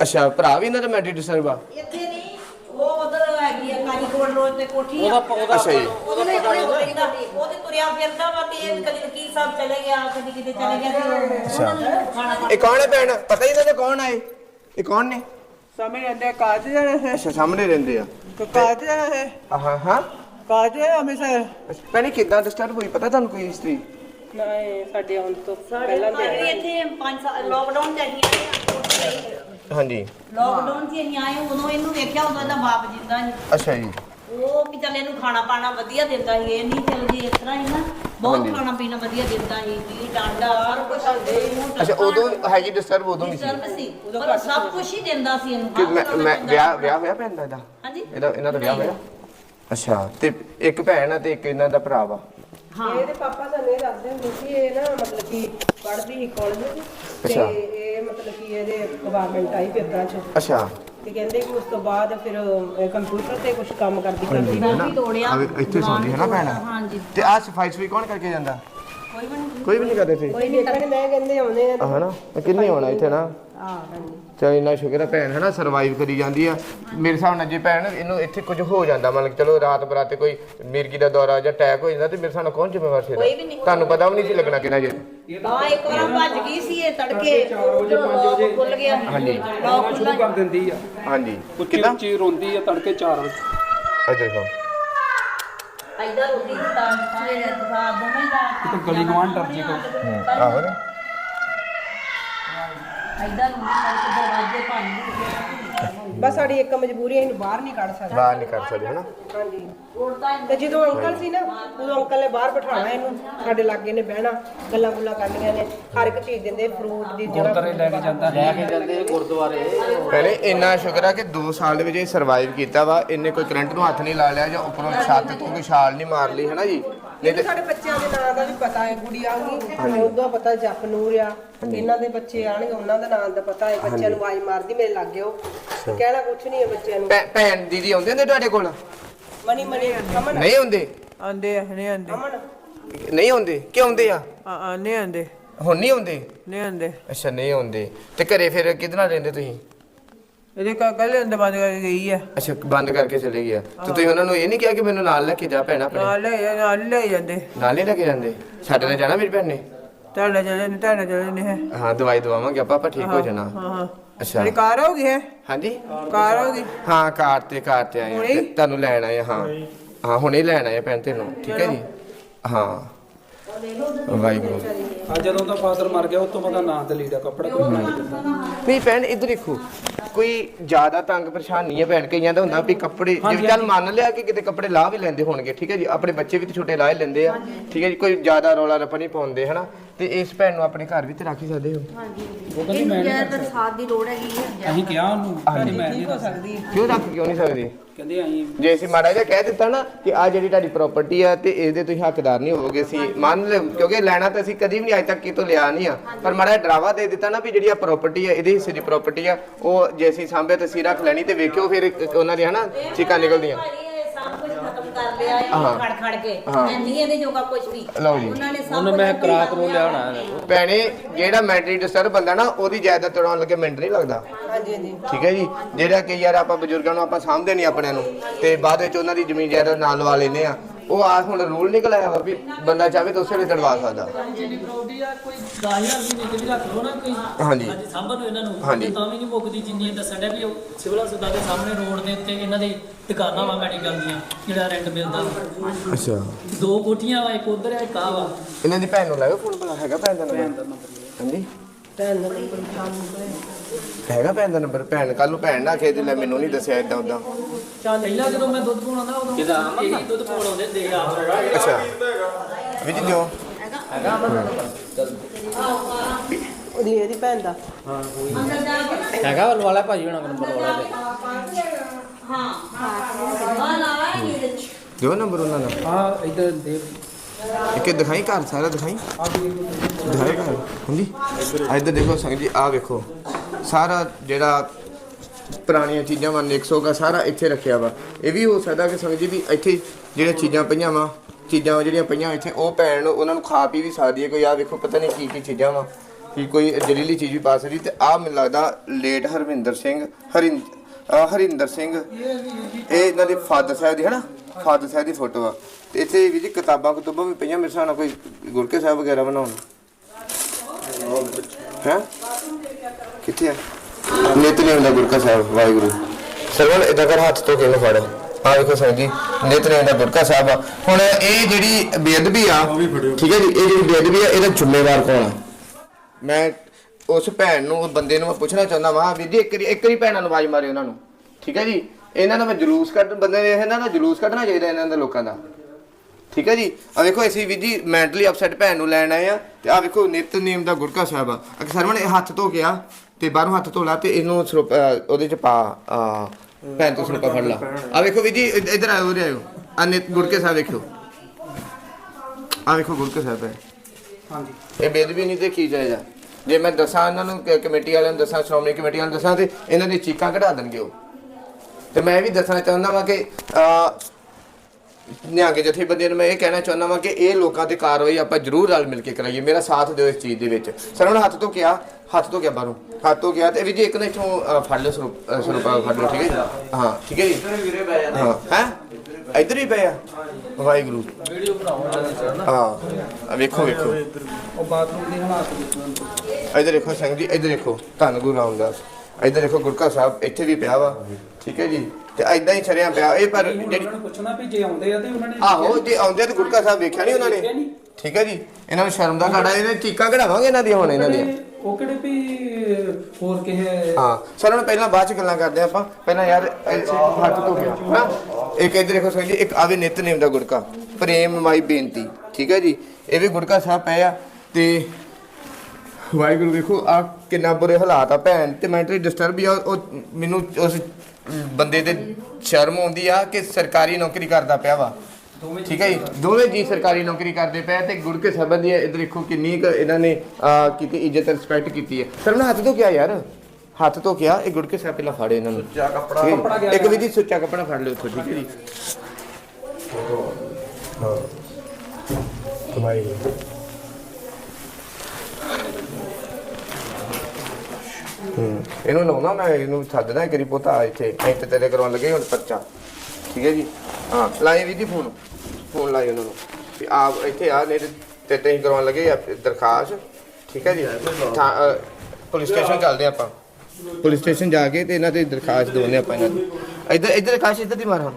Speaker 5: ਅੱਛਾ ਭਰਾ ਵੀ ਇਹਨਾਂ ਦਾ ਡਿਸਟਰਬ ਆ
Speaker 2: ਇੱਥੇ ਨਹੀਂ ਉਹ ਉਧਰ ਹੈਗੀ ਆ ਕਾਜੀਕੋਟ ਰੋਡ ਤੇ ਕੋਠੀ ਆ।
Speaker 5: ਅੱਛਾ ਜੀ।
Speaker 2: ਉਹਦੇ ਵਿੱਚ ਉਹ ਤੇ ਤੁਰਿਆ ਫਿਰਦਾ ਵਾ ਤੇ ਇਹ ਕਦੀ ਵਕੀਲ ਸਾਹਿਬ ਚਲੇ ਗਿਆ ਕਦੀ ਕਿਤੇ ਚਲੇ ਗਿਆ ਤੇ ਉਹਨਾਂ ਨੂੰ ਖਾਣਾ
Speaker 5: ਇਹ ਕੌਣ ਹੈ ਭੈਣ? ਪਤਾ ਹੀ ਇਹਨਾਂ ਦੇ ਕੌਣ ਆਏ ਇਹ। ਕੌਣ ਨੇ?
Speaker 6: ਸਮਝ ਰਹਿੰਦੇ ਕਾਜ ਜਾਣਾ ਹੈ
Speaker 5: ਅੱਛਾ ਸਾਹਮਣੇ ਰਹਿੰਦੇ ਆ।
Speaker 6: ਕਾਜ ਜਾਣਾ ਹੈ
Speaker 5: ਹਾਂ ਹਾਂ।
Speaker 6: ਕਾਜ ਹੈ ਅੰਮ੍ਰਿਤਸਰ।
Speaker 5: ਭੈਣੇ ਕਿੱਦਾਂ ਡਿਸਟਰਬ ਹੋਈ? ਪਤਾ ਤੁਹਾਨੂੰ ਕੋਈ ਹਿਸਟਰੀ
Speaker 2: ਸਾਡੇ ਵੀ ਇੱਥੇ 5 ਸਾਲ ਲੋਕਡਾਊਨ ਚ ਆ।
Speaker 5: ਹਾਂਜੀ।
Speaker 2: ਲੋਕਡਾਊਨ ਚ ਅਸੀਂ ਆਏ ਉਦੋਂ ਇਹਨੂੰ ਵੇਖਿਆ ਉਦੋਂ ਇਹਦਾ ਬਾਪ ਜਿੰਦਾ ਸੀ।
Speaker 5: ਅੱਛਾ ਜੀ।
Speaker 2: ਉਹ ਕਿ ਚੱਲ ਇਹਨੂੰ ਖਾਣਾ ਪਾਣਾ ਵਧੀਆ ਦਿੰਦਾ ਸੀ ਇਹ ਨਹੀਂ ਚੱਲ ਜੀ ਇਸ ਤਰ੍ਹਾਂ ਹੀ ਨਾ ਬਹੁਤ
Speaker 5: ਹਾਂਜੀ।
Speaker 2: ਖਾਣਾ ਪੀਣਾ ਵਧੀਆ ਦਿੰਦਾ ਸੀ ਜੀ ਡਾਂਡਾ ਹਰ ਕੁਝ ਦੇ ਇਹਨੂੰ
Speaker 5: ਅੱਛਾ ਉਦੋਂ ਹੈਗੀ ਡਿਸਟਰਬ ਉਦੋਂ ਵੀ ਸੀ।
Speaker 2: ਸੀ ਪਰ ਸਭ ਕੁਝ ਹੀ ਦਿੰਦਾ ਸੀ ਇਹਨੂੰ
Speaker 5: ਕਿ
Speaker 2: ਹਰ
Speaker 5: ਮੈਂ
Speaker 2: ਤਰ੍ਹਾਂ ਦਾ
Speaker 5: ਮੈਂ
Speaker 2: ਦਿੰਦਾ
Speaker 5: ਵਿਆਹ
Speaker 2: ਸੀ।
Speaker 5: ਵਿਆਹ ਹੋਇਆ ਭੈਣ ਦਾ ਇਹਦਾ?
Speaker 2: ਹਾਂਜੀ।
Speaker 5: ਇਹਦਾ ਇਹਨਾਂ ਦਾ ਵਿਆਹ ਹੋਇਆ? ਅੱਛਾ ਤੇ ਇੱਕ ਭੈਣ ਆ ਤੇ ਇੱਕ ਇਹਨਾਂ ਦਾ ਭਰਾ ਵਾ?
Speaker 2: ਹਾਂ।
Speaker 8: ਇਹਦੇ ਪਾਪਾ ਸਾਨੂੰ ਇਹ ਦੱਸਦੇ ਹੁੰਦੇ ਸੀ ਇਹ ਨਾ ਮਤਲਬ ਕਿ ਪੜ੍ਹਦੀ ਸੀ ਕਾਲਜ ਵਿੱਚ ਤੇ
Speaker 5: ਅੱਛਾ।
Speaker 8: ਇਹ ਮਤਲਬ ਕਿ ਇਹਦੇ ਗਵਰਨਮੈਂਟ ਆਈ ਪੇਪਰਾਂ 'ਚ।
Speaker 5: ਅੱਛਾ।
Speaker 8: ਤੇ ਕਹਿੰਦੇ ਕਿ ਉਸ ਤੋਂ ਬਾਅਦ ਫਿਰ ਕੰਪਿਊਟਰ ਤੇ ਕੁਝ ਕੰਮ ਕਰਦੀ ਕਰਦੀ
Speaker 2: ਮੈਂ ਵੀ ਤੋੜਿਆ
Speaker 5: ਆ ਵੀ ਇੱਥੇ ਸੌਂਦੀ ਹੈ ਨਾ ਭੈਣ।
Speaker 2: ਹਾਂਜੀ।
Speaker 5: ਤੇ ਆ ਸਫ਼ਾਈ ਸਫ਼ਾਈ ਕੌਣ ਕਰਕੇ ਜਾਂਦਾ? ਕੋਈ ਵੀ ਨਹੀਂ ਕਰਦੇ ਸੀ
Speaker 8: ਕੋਈ ਦੇਖਣ ਮੈਂ ਕਹਿੰਦੇ ਆਉਨੇ ਆ।
Speaker 5: ਹਨਾ ਕਿੰਨੇ ਹੋਣਾ ਇੱਥੇ ਨਾ?
Speaker 8: ਹਾਂ ਹਾਂਜੀ।
Speaker 5: ਚਲ ਇੰਨਾ ਸ਼ੁਕਰ ਹੈ ਭੈਣ ਹਨਾ ਸਰਵਾਈਵ ਕਰੀ ਜਾਂਦੀ ਆ। ਮੇਰੇ ਹਿਸਾਬ ਨਾਲ ਜੇ ਭੈਣ ਇਹਨੂੰ ਇੱਥੇ ਕੁਝ ਹੋ ਜਾਂਦਾ ਮਤਲਬ ਕਿ ਚਲੋ ਰਾਤ ਬਰਾਤੇ ਕੋਈ ਮਿਰਗੀ ਦਾ ਦੌਰਾ ਜਾਂ ਅਟੈਕ ਹੋ ਜਾਂਦਾ ਤੇ ਮੇਰੇ ਹਿਸਾਬ ਨਾਲ ਕੌਣ ਜ਼ਿੰਮੇਵਾਰ ਸੀ
Speaker 2: ਕੋਈ
Speaker 5: ਇਹਦਾ?
Speaker 2: ਵੀ ਨਹੀਂ।
Speaker 5: ਤੁਹਾਨੂੰ ਪਤਾ ਵੀ ਨਹੀਂ ਸੀ ਲੱਗਣਾ ਕਿਹਨਾਂ ਜੇ।
Speaker 2: ਹਾਂ ਇੱਕ ਵਾਰ ਭੱਜ ਗਈ ਸੀ ਇਹ ਤੜਕੇ
Speaker 7: 4 ਵਜੇ 5 ਵਜੇ
Speaker 2: ਖੁੱਲ ਗਿਆ।
Speaker 5: ਹਾਂਜੀ।
Speaker 2: ਲੋਕ
Speaker 7: ਸ਼ੁਰੂ ਕਰ ਦਿੰਦੀ ਆ।
Speaker 5: ਹਾਂਜੀ।
Speaker 7: ਉੱਚੀ
Speaker 5: ਕਿਦਾਂ?
Speaker 7: ਉੱਚੀ ਰੋਂਦੀ ਆ ਤੜਕੇ 4 ਵਜੇ।
Speaker 5: ਅੱਛਾ ਦੇਖੋ।
Speaker 2: ਐਦਾਂ ਰੋਟੀ ਦੀ ਤਾਂ ਸਵੇਰੇ ਦਫਾ ਦੋਵੇਂ ਦਾ
Speaker 7: ਕਿਤੇ ਗਲੀ ਗਵਾਂਢ ਡਰ ਜੇ ਕੋਈ।
Speaker 5: ਹੂੰ, ਆਹੋ। ਨਾ।
Speaker 2: ਐਦਾਂ ਰੋਟੀ ਕਰਕੇ ਦਰਵਾਜ਼ੇ ਭੰਨ
Speaker 8: ਬਸ ਸਾਡੀ ਇੱਕ ਮਜਬੂਰੀ ਹੈ ਇਹਨੂੰ ਬਾਹਰ ਨਹੀਂ ਕੱਢ ਸਕਦੇ।
Speaker 5: ਬਾਹਰ ਨਹੀਂ ਕਰ ਸਕਦੇ ਹਨਾ?
Speaker 8: ਹਾਂਜੀ। ਤੇ ਜਦੋਂ ਅੰਕਲ ਸੀ ਨਾ ਉਦੋਂ ਅੰਕਲ ਨੇ ਬਾਹਰ ਬਿਠਾਉਣਾ ਇਹਨੂੰ ਸਾਡੇ ਲਾਗੇ ਨੇ ਬਹਿਣਾ ਗੱਲਾਂ ਗੁੱਲਾਂ ਕਰਨੀਆਂ ਨੇ ਹਰ ਇੱਕ ਚੀਜ਼ ਦਿੰਦੇ ਫਰੂਟ ਦੀ
Speaker 7: ਗੁਰਦਾਰੇ ਲੈ ਕੇ ਜਾਂਦਾ। ਲੈ ਕੇ ਜਾਂਦੇ
Speaker 5: ਪਹਿਲੇ ਇੰਨਾ ਸ਼ੁਕਰ ਆ ਕਿ 2 ਸਾਲ ਦੇ ਵਿੱਚ ਇਹ ਸਰਵਾਈਵ ਕੀਤਾ ਵਾ ਇਹਨੇ ਕੋਈ ਕਰੰਟ ਨੂੰ ਹੱਥ ਨਹੀਂ ਲਾ ਲਿਆ ਜਾਂ ਉੱਪਰੋਂ ਛੱਤ ਤੋਂ ਕੋਈ ਛਾਲ ਨਹੀਂ ਮਾਰ ਲਈ ਹਨਾ ਜੀ? ਨਹੀਂ ਤੇ
Speaker 8: ਸਾਡੇ ਬੱਚਿਆਂ ਦੇ ਨਾਂ ਦਾ ਵੀ ਪਤਾ ਹੈ ਗੁੜੀ ਆਉਗੀ ਉਹਦਾ ਪਤਾ ਜਪਨੂਰ ਆ। ਇਹਨਾਂ ਦੇ ਬੱਚੇ ਆਣਗੇ ਉਹਨਾਂ ਦਾ ਨਾਂ ਦਾ ਪਤਾ ਹੈ ਬੱਚਿਆਂ ਨੂੰ ਆਵਾਜ਼ ਮਾਰਦੀ ਮੇਰੇ ਲਾਗੇ ਉਹ। ਕਹਿਣਾ ਕੁਛ ਨਹੀਂ ਹੈ ਬੱਚਿਆਂ ਨੂੰ।
Speaker 5: ਭੈ- ਭੈਣ ਦੀਦੀ ਆਉਂਦੇ ਨੇ ਤੁਹਾਡੇ ਕੋਲ?
Speaker 8: ਮਨੀ ਮਨੀ ਅਮਨ।
Speaker 5: ਨਹੀਂ ਆਉਂਦੇ?
Speaker 6: ਆਂਦੇ ਆ ਨਹੀਂ ਆਂਦੇ
Speaker 8: ਅਮਨ।
Speaker 5: ਨਹੀਂ ਆਉਂਦੇ? ਕਿ ਆਉਂਦੇ ਆ?
Speaker 6: ਆ ਆ, ਨਹੀਂ ਆਂਦੇ
Speaker 5: ਹੁਣ ਨਹੀਂ ਆਉਂਦੇ?
Speaker 6: ਨਹੀਂ ਆਂਦੇ
Speaker 5: ਅੱਛਾ ਨਹੀਂ ਆਉਂਦੇ। ਤੇ ਘਰੇ ਫਿਰ ਕਿਹਦੇ ਨਾਲ ਰਹਿੰਦੇ ਤੁਸੀਂ?
Speaker 6: ਇਹਦੇ ਕਾ ਕੱਲ ਅੰਦਰ ਬੰਦ ਕਰਕੇ ਗਈ ਆ।
Speaker 5: ਅੱਛਾ ਬੰਦ ਕਰਕੇ ਚਲੇ ਗਿਆ। ਤੇ ਤੁਸੀਂ ਉਹਨਾਂ ਨੂੰ ਇਹ ਨਹੀਂ ਕਿਹਾ ਕਿ ਮੈਨੂੰ ਨਾਲ ਲੈ ਕੇ ਜਾ ਭੈਣ ਆਪਣੇ?
Speaker 6: ਨਾਲ ਲੈ ਜਾ- ਨਾਲ ਲੈ ਜਾਂਦੇ।
Speaker 5: ਨਾਲ ਹੀ ਲੈ ਕੇ ਜਾਂਦੇ? ਨਾਲ ਜਾਣਾ ਮੇਰੀ ਭੈਣ ਨੇ?
Speaker 6: ਤੁਹਾਡਾ ਚਲੇ ਨਹੀਂ ਤੁਹਾਡਾ ਚਲੇ ਨਹੀਂ ਹੈ।
Speaker 5: ਹਾਂ ਦਵਾਈ ਦਵਾਵਾਂਗੇ ਆਪਾਂ ਆਪਾਂ ਠੀਕ ਹੋ ਜਾਣਾ।
Speaker 6: ਹਾਂ ਹਾਂ।
Speaker 5: ਅੱਛਾ।
Speaker 6: ਮੇਰੀ ਕਾਰ ਹੋ ਗਈ ਹੈ?
Speaker 5: ਹਾਂਜੀ।
Speaker 6: ਕਾਰ ਹੋ ਗਈ?
Speaker 5: ਹਾਂ ਕਾਰ ਤੇ ਕਾਰ ਤੇ ਆਏ
Speaker 6: ਹੁਣੇ?
Speaker 5: ਤੇ ਤੁਹਾਨੂੰ ਲੈਣ ਆਏ ਆ, ਹਾਂ। ਹਾਂ। ਹੁਣੇ ਲੈਣ ਆਏ ਭੈਣ ਤੈਨੂੰ ਠੀਕ ਹੈ ਜੀ? ਹਾਂ। ਵਾਹਿਗੁਰੂ।
Speaker 7: ਆ ਜਦੋਂ ਦਾ ਫਾਦਰ ਮਰ ਗਿਆ ਉਸ ਤੋਂ ਬਾਅਦ ਨਾਂ ਤੇ ਲੀੜਾ ਕੱਪੜਾ ਕੋਈ
Speaker 5: ਨਹੀਂ ਭੈਣ ਇੱਧਰ ਦੇਖੋ ਕੋਈ ਜ਼ਿਆਦਾ ਤੰਗ ਪਰੇਸ਼ਾਨ ਨਹੀਂ ਹੈ ਭੈਣ ਕਈਆਂ ਦਾ ਹੁੰਦਾ ਵੀ ਕੱਪੜੇ ਜਿਵੇਂ ਚੱਲ ਮੰਨ ਲਿਆ ਕਿ ਕਿਤੇ ਕੱਪੜੇ ਲਾਹ ਵੀ ਲੈਂਦੇ ਹੋਣਗੇ ਠੀਕ ਹੈ ਜੀ? ਆਪਣੇ ਬੱਚੇ ਵੀ ਤੇ ਛੋਟੇ ਲਾਹ ਹੀ ਲੈਂਦੇ ਆ ਠੀਕ ਹੈ ਜੀ? ਕੋਈ ਜ਼ਿਆਦਾ ਰੌਲਾ ਰੱਪਾ ਨਹੀਂ ਪਾਉਂਦੇ ਹਨਾ? ਤੇ ਇਸ ਭੈਣ ਨੂੰ ਆਪਣੇ ਘਰ ਵੀ ਤੇ ਰੱਖ ਹੀ ਸਕਦੇ ਹੋ।
Speaker 7: ਉਹ ਕਹਿੰਦੀ ਮੈਂ
Speaker 2: ਤਾਂ ਸਾਥ ਦੀ ਲੋੜ ਹੈਗੀ ਹੈ
Speaker 7: ਅਸੀਂ ਕਿਹਾ ਉਹਨੂੰ ਕਹਿੰਦੀ ਮੈਂ ਨਹੀਂ ਦੱਸ ਸਕਦੀ
Speaker 5: ਕਿਉਂ ਰੱਖ ਕਿਉਂ ਨਹੀਂ ਸਕਦੇ?
Speaker 7: ਕਹਿੰਦੇ ਅਸੀਂ
Speaker 5: ਜੇ ਅਸੀਂ ਮਾੜਾ ਜਿਹਾ ਕਹਿ ਦਿੱਤਾ ਨਾ ਕਿ ਆ ਜਿਹੜੀ ਤੁਹਾਡੀ ਪ੍ਰਾਪਰਟੀ ਆ ਤੇ ਇਹਦੇ ਤੁਸੀਂ ਹੱਕਦਾਰ ਨਹੀਂ ਹੋਵੋਗੇ ਅਸੀਂ ਮੰਨ ਲਿਓ ਕਿਉਂਕਿ ਲੈਣਾ ਤਾਂ ਅਸੀਂ ਕਦੀ ਵੀ ਨਹੀਂ ਅੱਜ ਤੱਕ ਕਿਤੋਂ ਲਿਆ ਨਹੀਂ ਆ। ਪਰ ਮਾੜਾ ਜਿਹਾ ਡਰਾਵਾ ਦੇ ਦਿੱਤਾ ਨਾ ਵੀ ਜਿਹੜੀ ਆ ਪ੍ਰਾਪਰਟੀ ਆ ਇਹਦੇ ਹਿੱਸੇ ਦੀ ਪ੍ਰਾਪਰਟੀ ਆ ਉਹ ਜੇ ਅਸੀਂ ਸਾਂਭੇ ਤੇ ਅਸੀਂ ਰੱਖ ਲੈਣੀ ਤੇ ਵੇਖਿਓ ਫਿਰ ਉਹਨਾਂ ਦੀ ਹਨਾ ਚੀਕਾਂ ਨਿਕਲਦੀਆਂ।
Speaker 2: ਸਭ ਕੁਝ ਖਤਮ ਕਰ ਲਿਆ
Speaker 5: ਹਾਂ।
Speaker 2: ਇਹ ਖੜ ਖੜ ਕੇ।
Speaker 5: ਹਾਂ।
Speaker 2: ਨਹੀਂ ਇਹਦੇ ਜੋਗਾ ਕੁਝ ਵੀ।
Speaker 5: ਲਓ ਜੀ।
Speaker 2: ਉਹਨਾਂ ਨੇ ਸਭ ਕੁਝ ਮੈਂ ਕਰਾ ਕਰੋ ਲਿਆਉਣਾ
Speaker 5: ਭੈਣੇ ਜਿਹੜਾ ਮੈਂਟਲੀ ਡਿਸਟਰਬ ਬੰਦਾ ਨਾ ਉਹਦੀ ਜਾਇਦਾਦ ਤੋੜਾਉਣ ਲੱਗੇ ਮਿੰਟ ਨਹੀਂ ਲੱਗਦਾ।
Speaker 8: ਹਾਂਜੀ ਹਾਂਜੀ।
Speaker 5: ਠੀਕ ਹੈ ਜੀ? ਜਿਹੜਾ ਕਿ ਯਾਰ ਆਪਾਂ ਬਜ਼ੁਰਗਾਂ ਨੂੰ ਆਪਾਂ ਸਾਂਭਦੇ ਨਹੀਂ ਆਪਣਿਆਂ ਨੂੰ ਤੇ ਬਾਅਦ ਵਿੱਚ ਉਹਨਾਂ ਦੀ ਜ਼ਮੀਨ ਜਾਇਦਾਦ ਨਾਲ ਲਵਾ ਲੈਨੇ ਆ ਉਹ ਆ ਹੁਣ ਰੂਲ ਨਿਕਲ ਆਇਆ ਵਾ ਵੀ ਬੰਦਾ ਚਾਹੇ ਤਾਂ ਉਸੇ ਵੇਲੇ ਤੜਵਾ ਸਕਦਾ।
Speaker 9: ਜਿੰਨੀ ਪ੍ਰਾਪਰਟੀ ਆ ਕੋਈ 10000 ਦੀ ਨਿਕਲ ਵੀ ਰੱਖ ਲਓ ਨਾ ਕੋਈ।
Speaker 5: ਹਾਂਜੀ।
Speaker 9: ਅੱਜ ਸਾਂਭਣ ਨੂੰ ਇਹਨਾਂ ਨੂੰ।
Speaker 5: ਹਾਂਜੀ।
Speaker 9: ਤੇ ਤਾਂ ਵੀ ਨਹੀਂ ਮੁੱਕਦੀ ਜਿੰਨੀ ਦੱਸਣ ਡਿਆ ਵੀ ਉਹ ਸਿਵਲ ਹਸਪਤਾਲ ਦੇ ਸਾਹਮਣੇ ਰੋਡ ਦੇ ਉੱਤੇ ਇਹਨਾਂ ਦੇ ਦੁਕਾਨਾਂ ਵਾ ਮੈਡੀਕਲ ਦੀਆਂ ਜਿਹੜਾ ਰੈਂਟ ਮਿਲਦਾ
Speaker 5: ਅੱਛਾ।
Speaker 9: ਦੋ ਕੋਠੀਆਂ ਵਾ ਇੱਕ ਉਧਰ ਆ ਇੱਕ ਆ ਵਾ।
Speaker 5: ਇਹਨਾਂ ਦੀ ਭੈਣ ਨੂੰ ਲਾਇਓ ਫੋਨ ਭਲਾ ਹੈਗਾ ਭੈਣ ਦਾ ਨੰਬਰ ਹਾਂਜੀ।
Speaker 8: ਭੈਣ ਦਾ ਨੰਬਰ
Speaker 5: ਹੈਗਾ ਭੈਣ ਦਾ ਨੰਬਰ ਭੈਣ ਕੱਲ ਨੂੰ ਭੈਣ ਨਾ ਖੇਦ ਲੈ ਮੈਨੂੰ ਨਹੀਂ ਦੱਸਿਆ ਇਦਾਂ ਉਦਾਂ
Speaker 9: ਪਹਿਲਾਂ ਜਦੋਂ ਮੈਂ ਦੁੱਧ ਪਾਉਣਾ ਨਾ ਉਦੋਂ ਇਹੀ ਦੁੱਧ ਪਾਉਣ ਆਉਂਦੇ ਹੁੰਦੇ ਆ
Speaker 5: ਅੱਛਾ। ਵੀ ਜੀ ਦਿਓ
Speaker 8: ਉਹਦੀ ਇਹਦੀ ਭੈਣ ਦਾ।
Speaker 9: ਹੈਗਾ ਵਾਲਾ ਭਾਜੀ ਹੋਣਾ ਨੰਬਰ ਵਾਲਾ
Speaker 2: ਹਾਂ। ਹਾਂ ਹੀ। ਇਹਦੇ ਚ
Speaker 5: ਦਿਓ ਨੰਬਰ ਉਹਨਾਂ ਦਾ।
Speaker 7: ਆ ਇਧਰ ਦੇ।
Speaker 5: ਇੱਕ ਦਿਖਾਈ ਘਰ ਸਾਰਾ ਦਿਖਾਈ? ਦਿਖਾਈ ਘਰ, ਹਾਂਜੀ। ਆ ਇੱਧਰ ਦੇਖੋ ਸੰਗ ਜੀ ਆ ਵੇਖੋ। ਸਾਰਾ ਜਿਹੜਾ ਪੁਰਾਣੀਆਂ ਚੀਜ਼ਾਂ ਵਾ ਨਿਕਸੋ ਦਾ ਸਾਰਾ ਇੱਥੇ ਰੱਖਿਆ ਵਾ। ਇਹ ਵੀ ਹੋ ਸਕਦਾ ਕਿ ਸੰਗ ਜੀ ਵੀ ਇੱਥੇ ਜਿਹੜੀਆਂ ਚੀਜ਼ਾਂ ਪਈਆਂ ਵਾ, ਚੀਜ਼ਾਂ ਜਿਹੜੀਆਂ ਪਈਆਂ ਇੱਥੇ, ਉਹ ਪੈਣ ਉਹਨਾਂ ਨੂੰ ਖਾ ਪੀ ਵੀ ਸਕਦੀ ਹੈ। ਕੋਈ ਆ ਵੇਖੋ, ਪਤਾ ਨਹੀਂ ਕੀ ਕੀ ਚੀਜ਼ਾਂ ਵਾ, ਕਿ ਕੋਈ ਜ਼ਹਿਰੀਲੀ ਚੀਜ਼ ਵੀ ਪਾ ਸਕਦੀ। ਤੇ ਆ ਮੈਨੂੰ ਲੱਗਦਾ ਲੇਟ ਹਰਵਿੰਦਰ ਸਿੰਘ, ਹਰਿੰ ਹਰਿੰਦਰ ਸਿੰਘ, ਇਹ ਇਹਨਾਂ ਦੇ ਫਾਦਰ ਸਾਹਿਬ ਦੀ ਹੈ ਨਾ ਫਾਦਰ ਸਾਹਿਬ ਦੀ ਫੋਟੋ ਆ। ਤੇ ਇੱਥੇ ਵੀ ਜੀ ਕਿਤਾਬਾਂ ਕਤੂਬਾਂ ਵੀ ਪਈਆਂ ਮੇਰੇ ਨਾਲ ਕੋਈ ਗੁਰਕੇ ਸਾਹਿਬ ਵਗੈਰਾ ਬਣਾਉਣ। ਹੈ? ਕਿੱਥੇ ਆ? ਨਿਤਨੇਮ ਦਾ ਗੁਰਕਾ ਸਾਹਿਬ ਵਾਹਿਗੁਰੂ। ਸਰਵਣ ਇਦਾਂ ਕਰ ਹੱਥ ਤੋਂ ਕਿਵੇਂ ਫੜ। ਆ ਵੇਖੋ ਸਿੰਘ ਜੀ ਨਿਤਨੇਮ ਦਾ ਗੁਰਕਾ ਸਾਹਿਬ ਆ। ਹੁਣ ਇਹ ਜਿਹੜੀ ਬੇਅਦਬੀ ਆ ਠੀਕ ਹੈ ਜੀ ਇਹ ਜਿਹੜੀ ਬੇਅਦਬੀ ਆ ਇਹਦਾ ਜ਼ਿੰਮੇਵਾਰ ਕੌਣ ਆ? ਮੈਂ ਉਸ ਭੈਣ ਨੂੰ ਉਸ ਬੰਦੇ ਨੂੰ ਮੈਂ ਪੁੱਛਣਾ ਚਾਹੁੰਦਾ ਵਾਂ ਵੀ ਜੀ ਇੱਕ ਵਾਰੀ ਇੱਕ ਵਾਰੀ ਭੈਣਾਂ ਨੂੰ ਆਵਾਜ਼ ਮਾਰਿਓ ਉਹਨਾਂ ਨੂੰ। ਠੀਕ ਹੈ ਜੀ? ਇਹਨਾਂ ਦਾ ਮੈਂ ਜਲੂਸ ਕੱਢ ਬੰਦੇ ਇਹਨਾਂ ਦਾ ਜਲੂਸ ਕੱਢਣਾ ਚਾਹੀਦਾ ਇਹਨਾਂ ਦੇ ਲੋਕਾਂ ਦਾ। ਠੀਕ ਹੈ ਜੀ? ਆ ਵੇਖੋ ਅਸੀਂ ਵੀ ਜੀ ਮੈਂਟਲੀ ਅਪਸੈਟ ਭੈਣ ਨੂੰ ਲੈਣ ਆਏ ਆ ਤੇ ਆ ਵੇਖੋ ਨਿਤਨੇਮ ਦਾ ਗੁਰਕਾ ਸਾਹਿਬ ਆ। ਅਕਸਰ ਮਨ ਇਹ ਹੱਥ ਧੋ ਕੇ ਆ ਤੇ ਬਾਹਰੋਂ ਹੱਥ ਧੋ ਲਾ ਤੇ ਇਹਨੂੰ ਸਰੂਪ- ਅਹ ਉਹਦੇ ਚ ਪਾ ਭੈਣ ਤੋਂ ਸਰੂਪਾ ਫੜ ਲਾ। ਆ ਵੇਖੋ ਵੀ ਜੀ ਇ- ਇੱਧਰ ਆਓ ਉਰੇ ਆਇਓ। ਆ ਨਿਤ ਗੁਰਕੇ ਸਾਹਿਬ ਵੇਖੋ ਆ ਵੇਖੋ ਗੁਰਕੇ ਸਾਹਿਬ ਹੈ।
Speaker 7: ਹਾਂਜੀ।
Speaker 5: ਇਹ ਬੇਦਬੀ ਨਹੀਂ ਦੇਖੀ ਜਾਏਗਾ ਜੇ। ਮੈਂ ਦੱਸਾਂ ਇਹਨਾਂ ਨੂੰ ਕ- ਕਮੇਟੀ ਵਾਲਿਆਂ ਨੂੰ ਦੱਸਾਂ ਸ਼੍ਰੋਮਣੀ ਕਮੇਟੀ ਵਾਲਿਆਂ ਨੂੰ ਦੱਸਾਂ ਤੇ ਇਹਨਾਂ ਦੀ ਚੀਕਾਂ ਕਢਾ ਦੇਣਗੇ ਉਹ। ਤੇ ਮੈਂ ਵੀ ਦੱਸਣਾ ਚਾਹੁੰਦਾ ਵਾਂ ਕਿ ਅ ਨਿਹੰਗ ਜਥੇਬੰਦੀਆਂ ਨੂੰ ਮੈਂ ਇਹ ਕਹਿਣਾ ਚਾਹੁੰਦਾ ਵਾਂ ਕਿ ਇਹ ਲੋਕਾਂ ਤੇ ਕਾਰਵਾਈ ਆਪਾਂ ਜ਼ਰੂਰ ਰਲ ਮਿਲ ਕੇ ਕਰਾਈਏ ਮੇਰਾ ਸਾਥ ਦਿਓ ਇਸ ਚੀਜ਼ ਦੇ ਵਿੱਚ। ਸਰ ਹੁਣ ਹੱਥ ਤੋਂ ਕਿਹਾ ਹੱਥ ਤੋਂ ਕਿਹਾ ਬਾਹਰੋਂ। ਹੱਥ ਤੋਂ ਗਿਆ ਤੇ ਵੀ ਜੀ ਇੱਕ ਨੇ ਇਥੋਂ ਫੜ ਲਓ ਸਰੂਪ ਸਰੂਪਾ ਫੜ ਲਓ ਠੀਕ ਹੈ ਜੀ? ਹਾਂ ਠੀਕ ਹੈ ਜੀ? ਹਾਂ ਹੈ? ਇੱਧਰ ਹੀ ਪਏ ਆ? ਵਾਹਿਗੁਰੂ। ਵੀਡੀਓ ਬਣਾਉਣਾ ਹਾਂ ਆ ਵੇਖੋ ਵੇਖੋ।
Speaker 7: ਉਹ ਬਾਥਰੂਮ ਦੇ ਹਾਲਾਤ ਦੇਖੋ
Speaker 5: ਇੱਧਰ ਦੇਖੋ ਸਿੰਘ ਜੀ ਇੱਧਰ ਦੇਖੋ ਧੰਨ ਗੁਰੂ ਰਾਮਦਾਸ। ਇੱਧਰ ਦੇਖੋ ਗੁਰਕਾ ਸਾਹਿਬ ਇੱਥੇ ਵੀ ਪਿਆ ਵਾ ਠੀਕ ਹੈ ਜੀ? ਤੇ ਐਦਾਂ ਹੀ ਛੜਿਆ ਪਿਆ। ਇਹ ਪਰ ਜਿਹੜੀ
Speaker 7: ਉਹਨਾਂ ਨੂੰ ਪੁੱਛਣਾ ਵੀ ਜੇ ਆਉਂਦੇ ਆ ਤੇ ਉਹਨਾਂ ਨੇ
Speaker 5: ਆਹੋ ਜੇ ਆਉਂਦੇ ਤੇ ਗੁਰਕਾ ਸਾਹਿਬ ਵੇਖਿਆ ਨਹੀਂ ਉਹਨਾਂ ਨੇ। ਠੀਕ ਹੈ ਜੀ। ਇਹਨਾਂ ਨੂੰ ਸ਼ਰਮ ਦਾ ਘਾੜਾ ਇਹਨਾਂ ਚੀਕਾਂ ਕਢਾਵਾਂਗੇ ਇਹਨਾਂ ਦੀਆਂ ਹੁਣ ਇਹਨਾਂ ਦੀਆਂ।
Speaker 7: ਉਹ ਕਿਹੜੇ ਵੀ ਹੋਰ ਕਿਸੇ
Speaker 5: ਹਾਂ। ਸਰ ਹੁਣ ਪਹਿਲਾਂ ਬਾਅਦ ਚ ਗੱਲਾਂ ਕਰਦੇ ਆਪਾਂ। ਪਹਿਲਾਂ ਯਾਰ ਹੱਥ ਧੋ ਗਿਆ। ਹਾਂ। ਇੱਕ ਇੱਧਰ ਦੇਖੋ ਸਿੰਘ ਜੀ ਇੱਕ ਆਵੇ ਨਿਤਨੇਮ ਦਾ ਗੁਰਕਾ ਪ੍ਰੇਮ ਮਾਈ ਬੇਨਤੀ। ਠੀਕ ਹੈ ਜੀ? ਇਹ ਵੀ ਗੁਰਕਾ ਸਾਹਿਬ ਪਏ ਆ ਤੇ ਵਾਹਿਗੁਰੂ ਵੇਖੋ ਆ ਕਿੰਨਾ ਬੁਰੇ ਹਾਲਾਤ ਆ ਭੈਣ। ਤੇ ਮੈਂਟਲੀ ਡਿਸਟਰਬ ਆ ਉਹ ਮੈਨੂੰ ਉਸ ਬੰਦੇ ਦੇ ਸ਼ਰਮ ਆਉਂਦੀ ਆ ਕਿ ਸਰਕਾਰੀ ਨੌਕਰੀ ਕਰਦਾ ਪਿਆ ਵਾ। ਠੀਕ ਹੈ ਜੀ? ਦੋਵੇਂ ਜੀ ਸਰਕਾਰੀ ਨੌਕਰੀ ਕਰਦੇ ਪਏ ਤੇ ਗੁੜ ਕੇ ਸੰਬੰਧੀ ਇਧਰ ਦੇਖੋ ਕਿੰਨੀ ਕੁ ਇਹਨਾਂ ਨੇ ਕੀਤੀ ਇੱਜ਼ਤ ਰਿਸਪੈਕਟ ਕੀਤੀ ਹੈ। ਸਰ ਉਹਨਾਂ ਹੱਥ ਤੋਂ ਕਿਹਾ ਯਾਰ? ਹੱਥ ਤੋਂ ਕਿਹਾ ਇਹ ਗੁੜ ਕੇ ਸਾਹਿਬ ਪਹਿਲਾਂ ਫਾੜੇ ਇਹਨਾਂ ਨੂੰ। ਸੁੱਚਾ ਕੱਪੜਾ
Speaker 7: ਕੱਪੜਾ ਗਿਆ
Speaker 5: ਇੱਕ ਵੀ ਜੀ ਸੁੱਚਾ ਕੱਪੜਾ ਫੜ ਲਿਓ ਇੱਥੋਂ ਠੀਕ ਹੈ ਜੀ? ਹਾਂ। ਕਮਾਈ। ਇਹਨੂੰ ਲਾਉਣਾ ਮੈਂ ਇਹਨੂੰ ਇੱਕ ਵਾਰੀ ਪੁੱਤਾ ਇੱਥੇ ਇੱਥੇ ਤੇਰੇ ਕਰਵਾਉਣ ਲੱਗੇ ਹੁਣ ਪਰਚਾ ਠੀਕ ਹੈ ਜੀ ਹਾਂ ਲਾਈ ਵੀ ਜੀ ਫੋਨ ਫੋਨ ਲਾਈ ਉਹਨਾਂ ਨੂੰ ਵੀ ਆ ਇੱਥੇ ਆ ਨਹੀਂ ਤੇ ਤੇ ਕਰਵਾਉਣ ਲੱਗੇ ਆ ਦਰਖਾਸਤ ਠੀਕ ਹੈ ਜੀ ਪੁਲਿਸ ਸਟੇਸ਼ਨ ਚੱਲਦੇ ਆਪਾਂ ਪੁਲਿਸ ਸਟੇਸ਼ਨ ਜਾ ਕੇ ਤੇ ਇਹਨਾਂ ਤੇ ਦਰਖਾਸਤ ਦੋਨੇ ਆਪਾਂ ਇਹਨਾਂ ਦੀ ਇੱਧਰ ਇੱਧਰ ਦਰਖਾਸਤ ਇੱਧਰ ਦੀ ਮਾਰ ਹੁਣ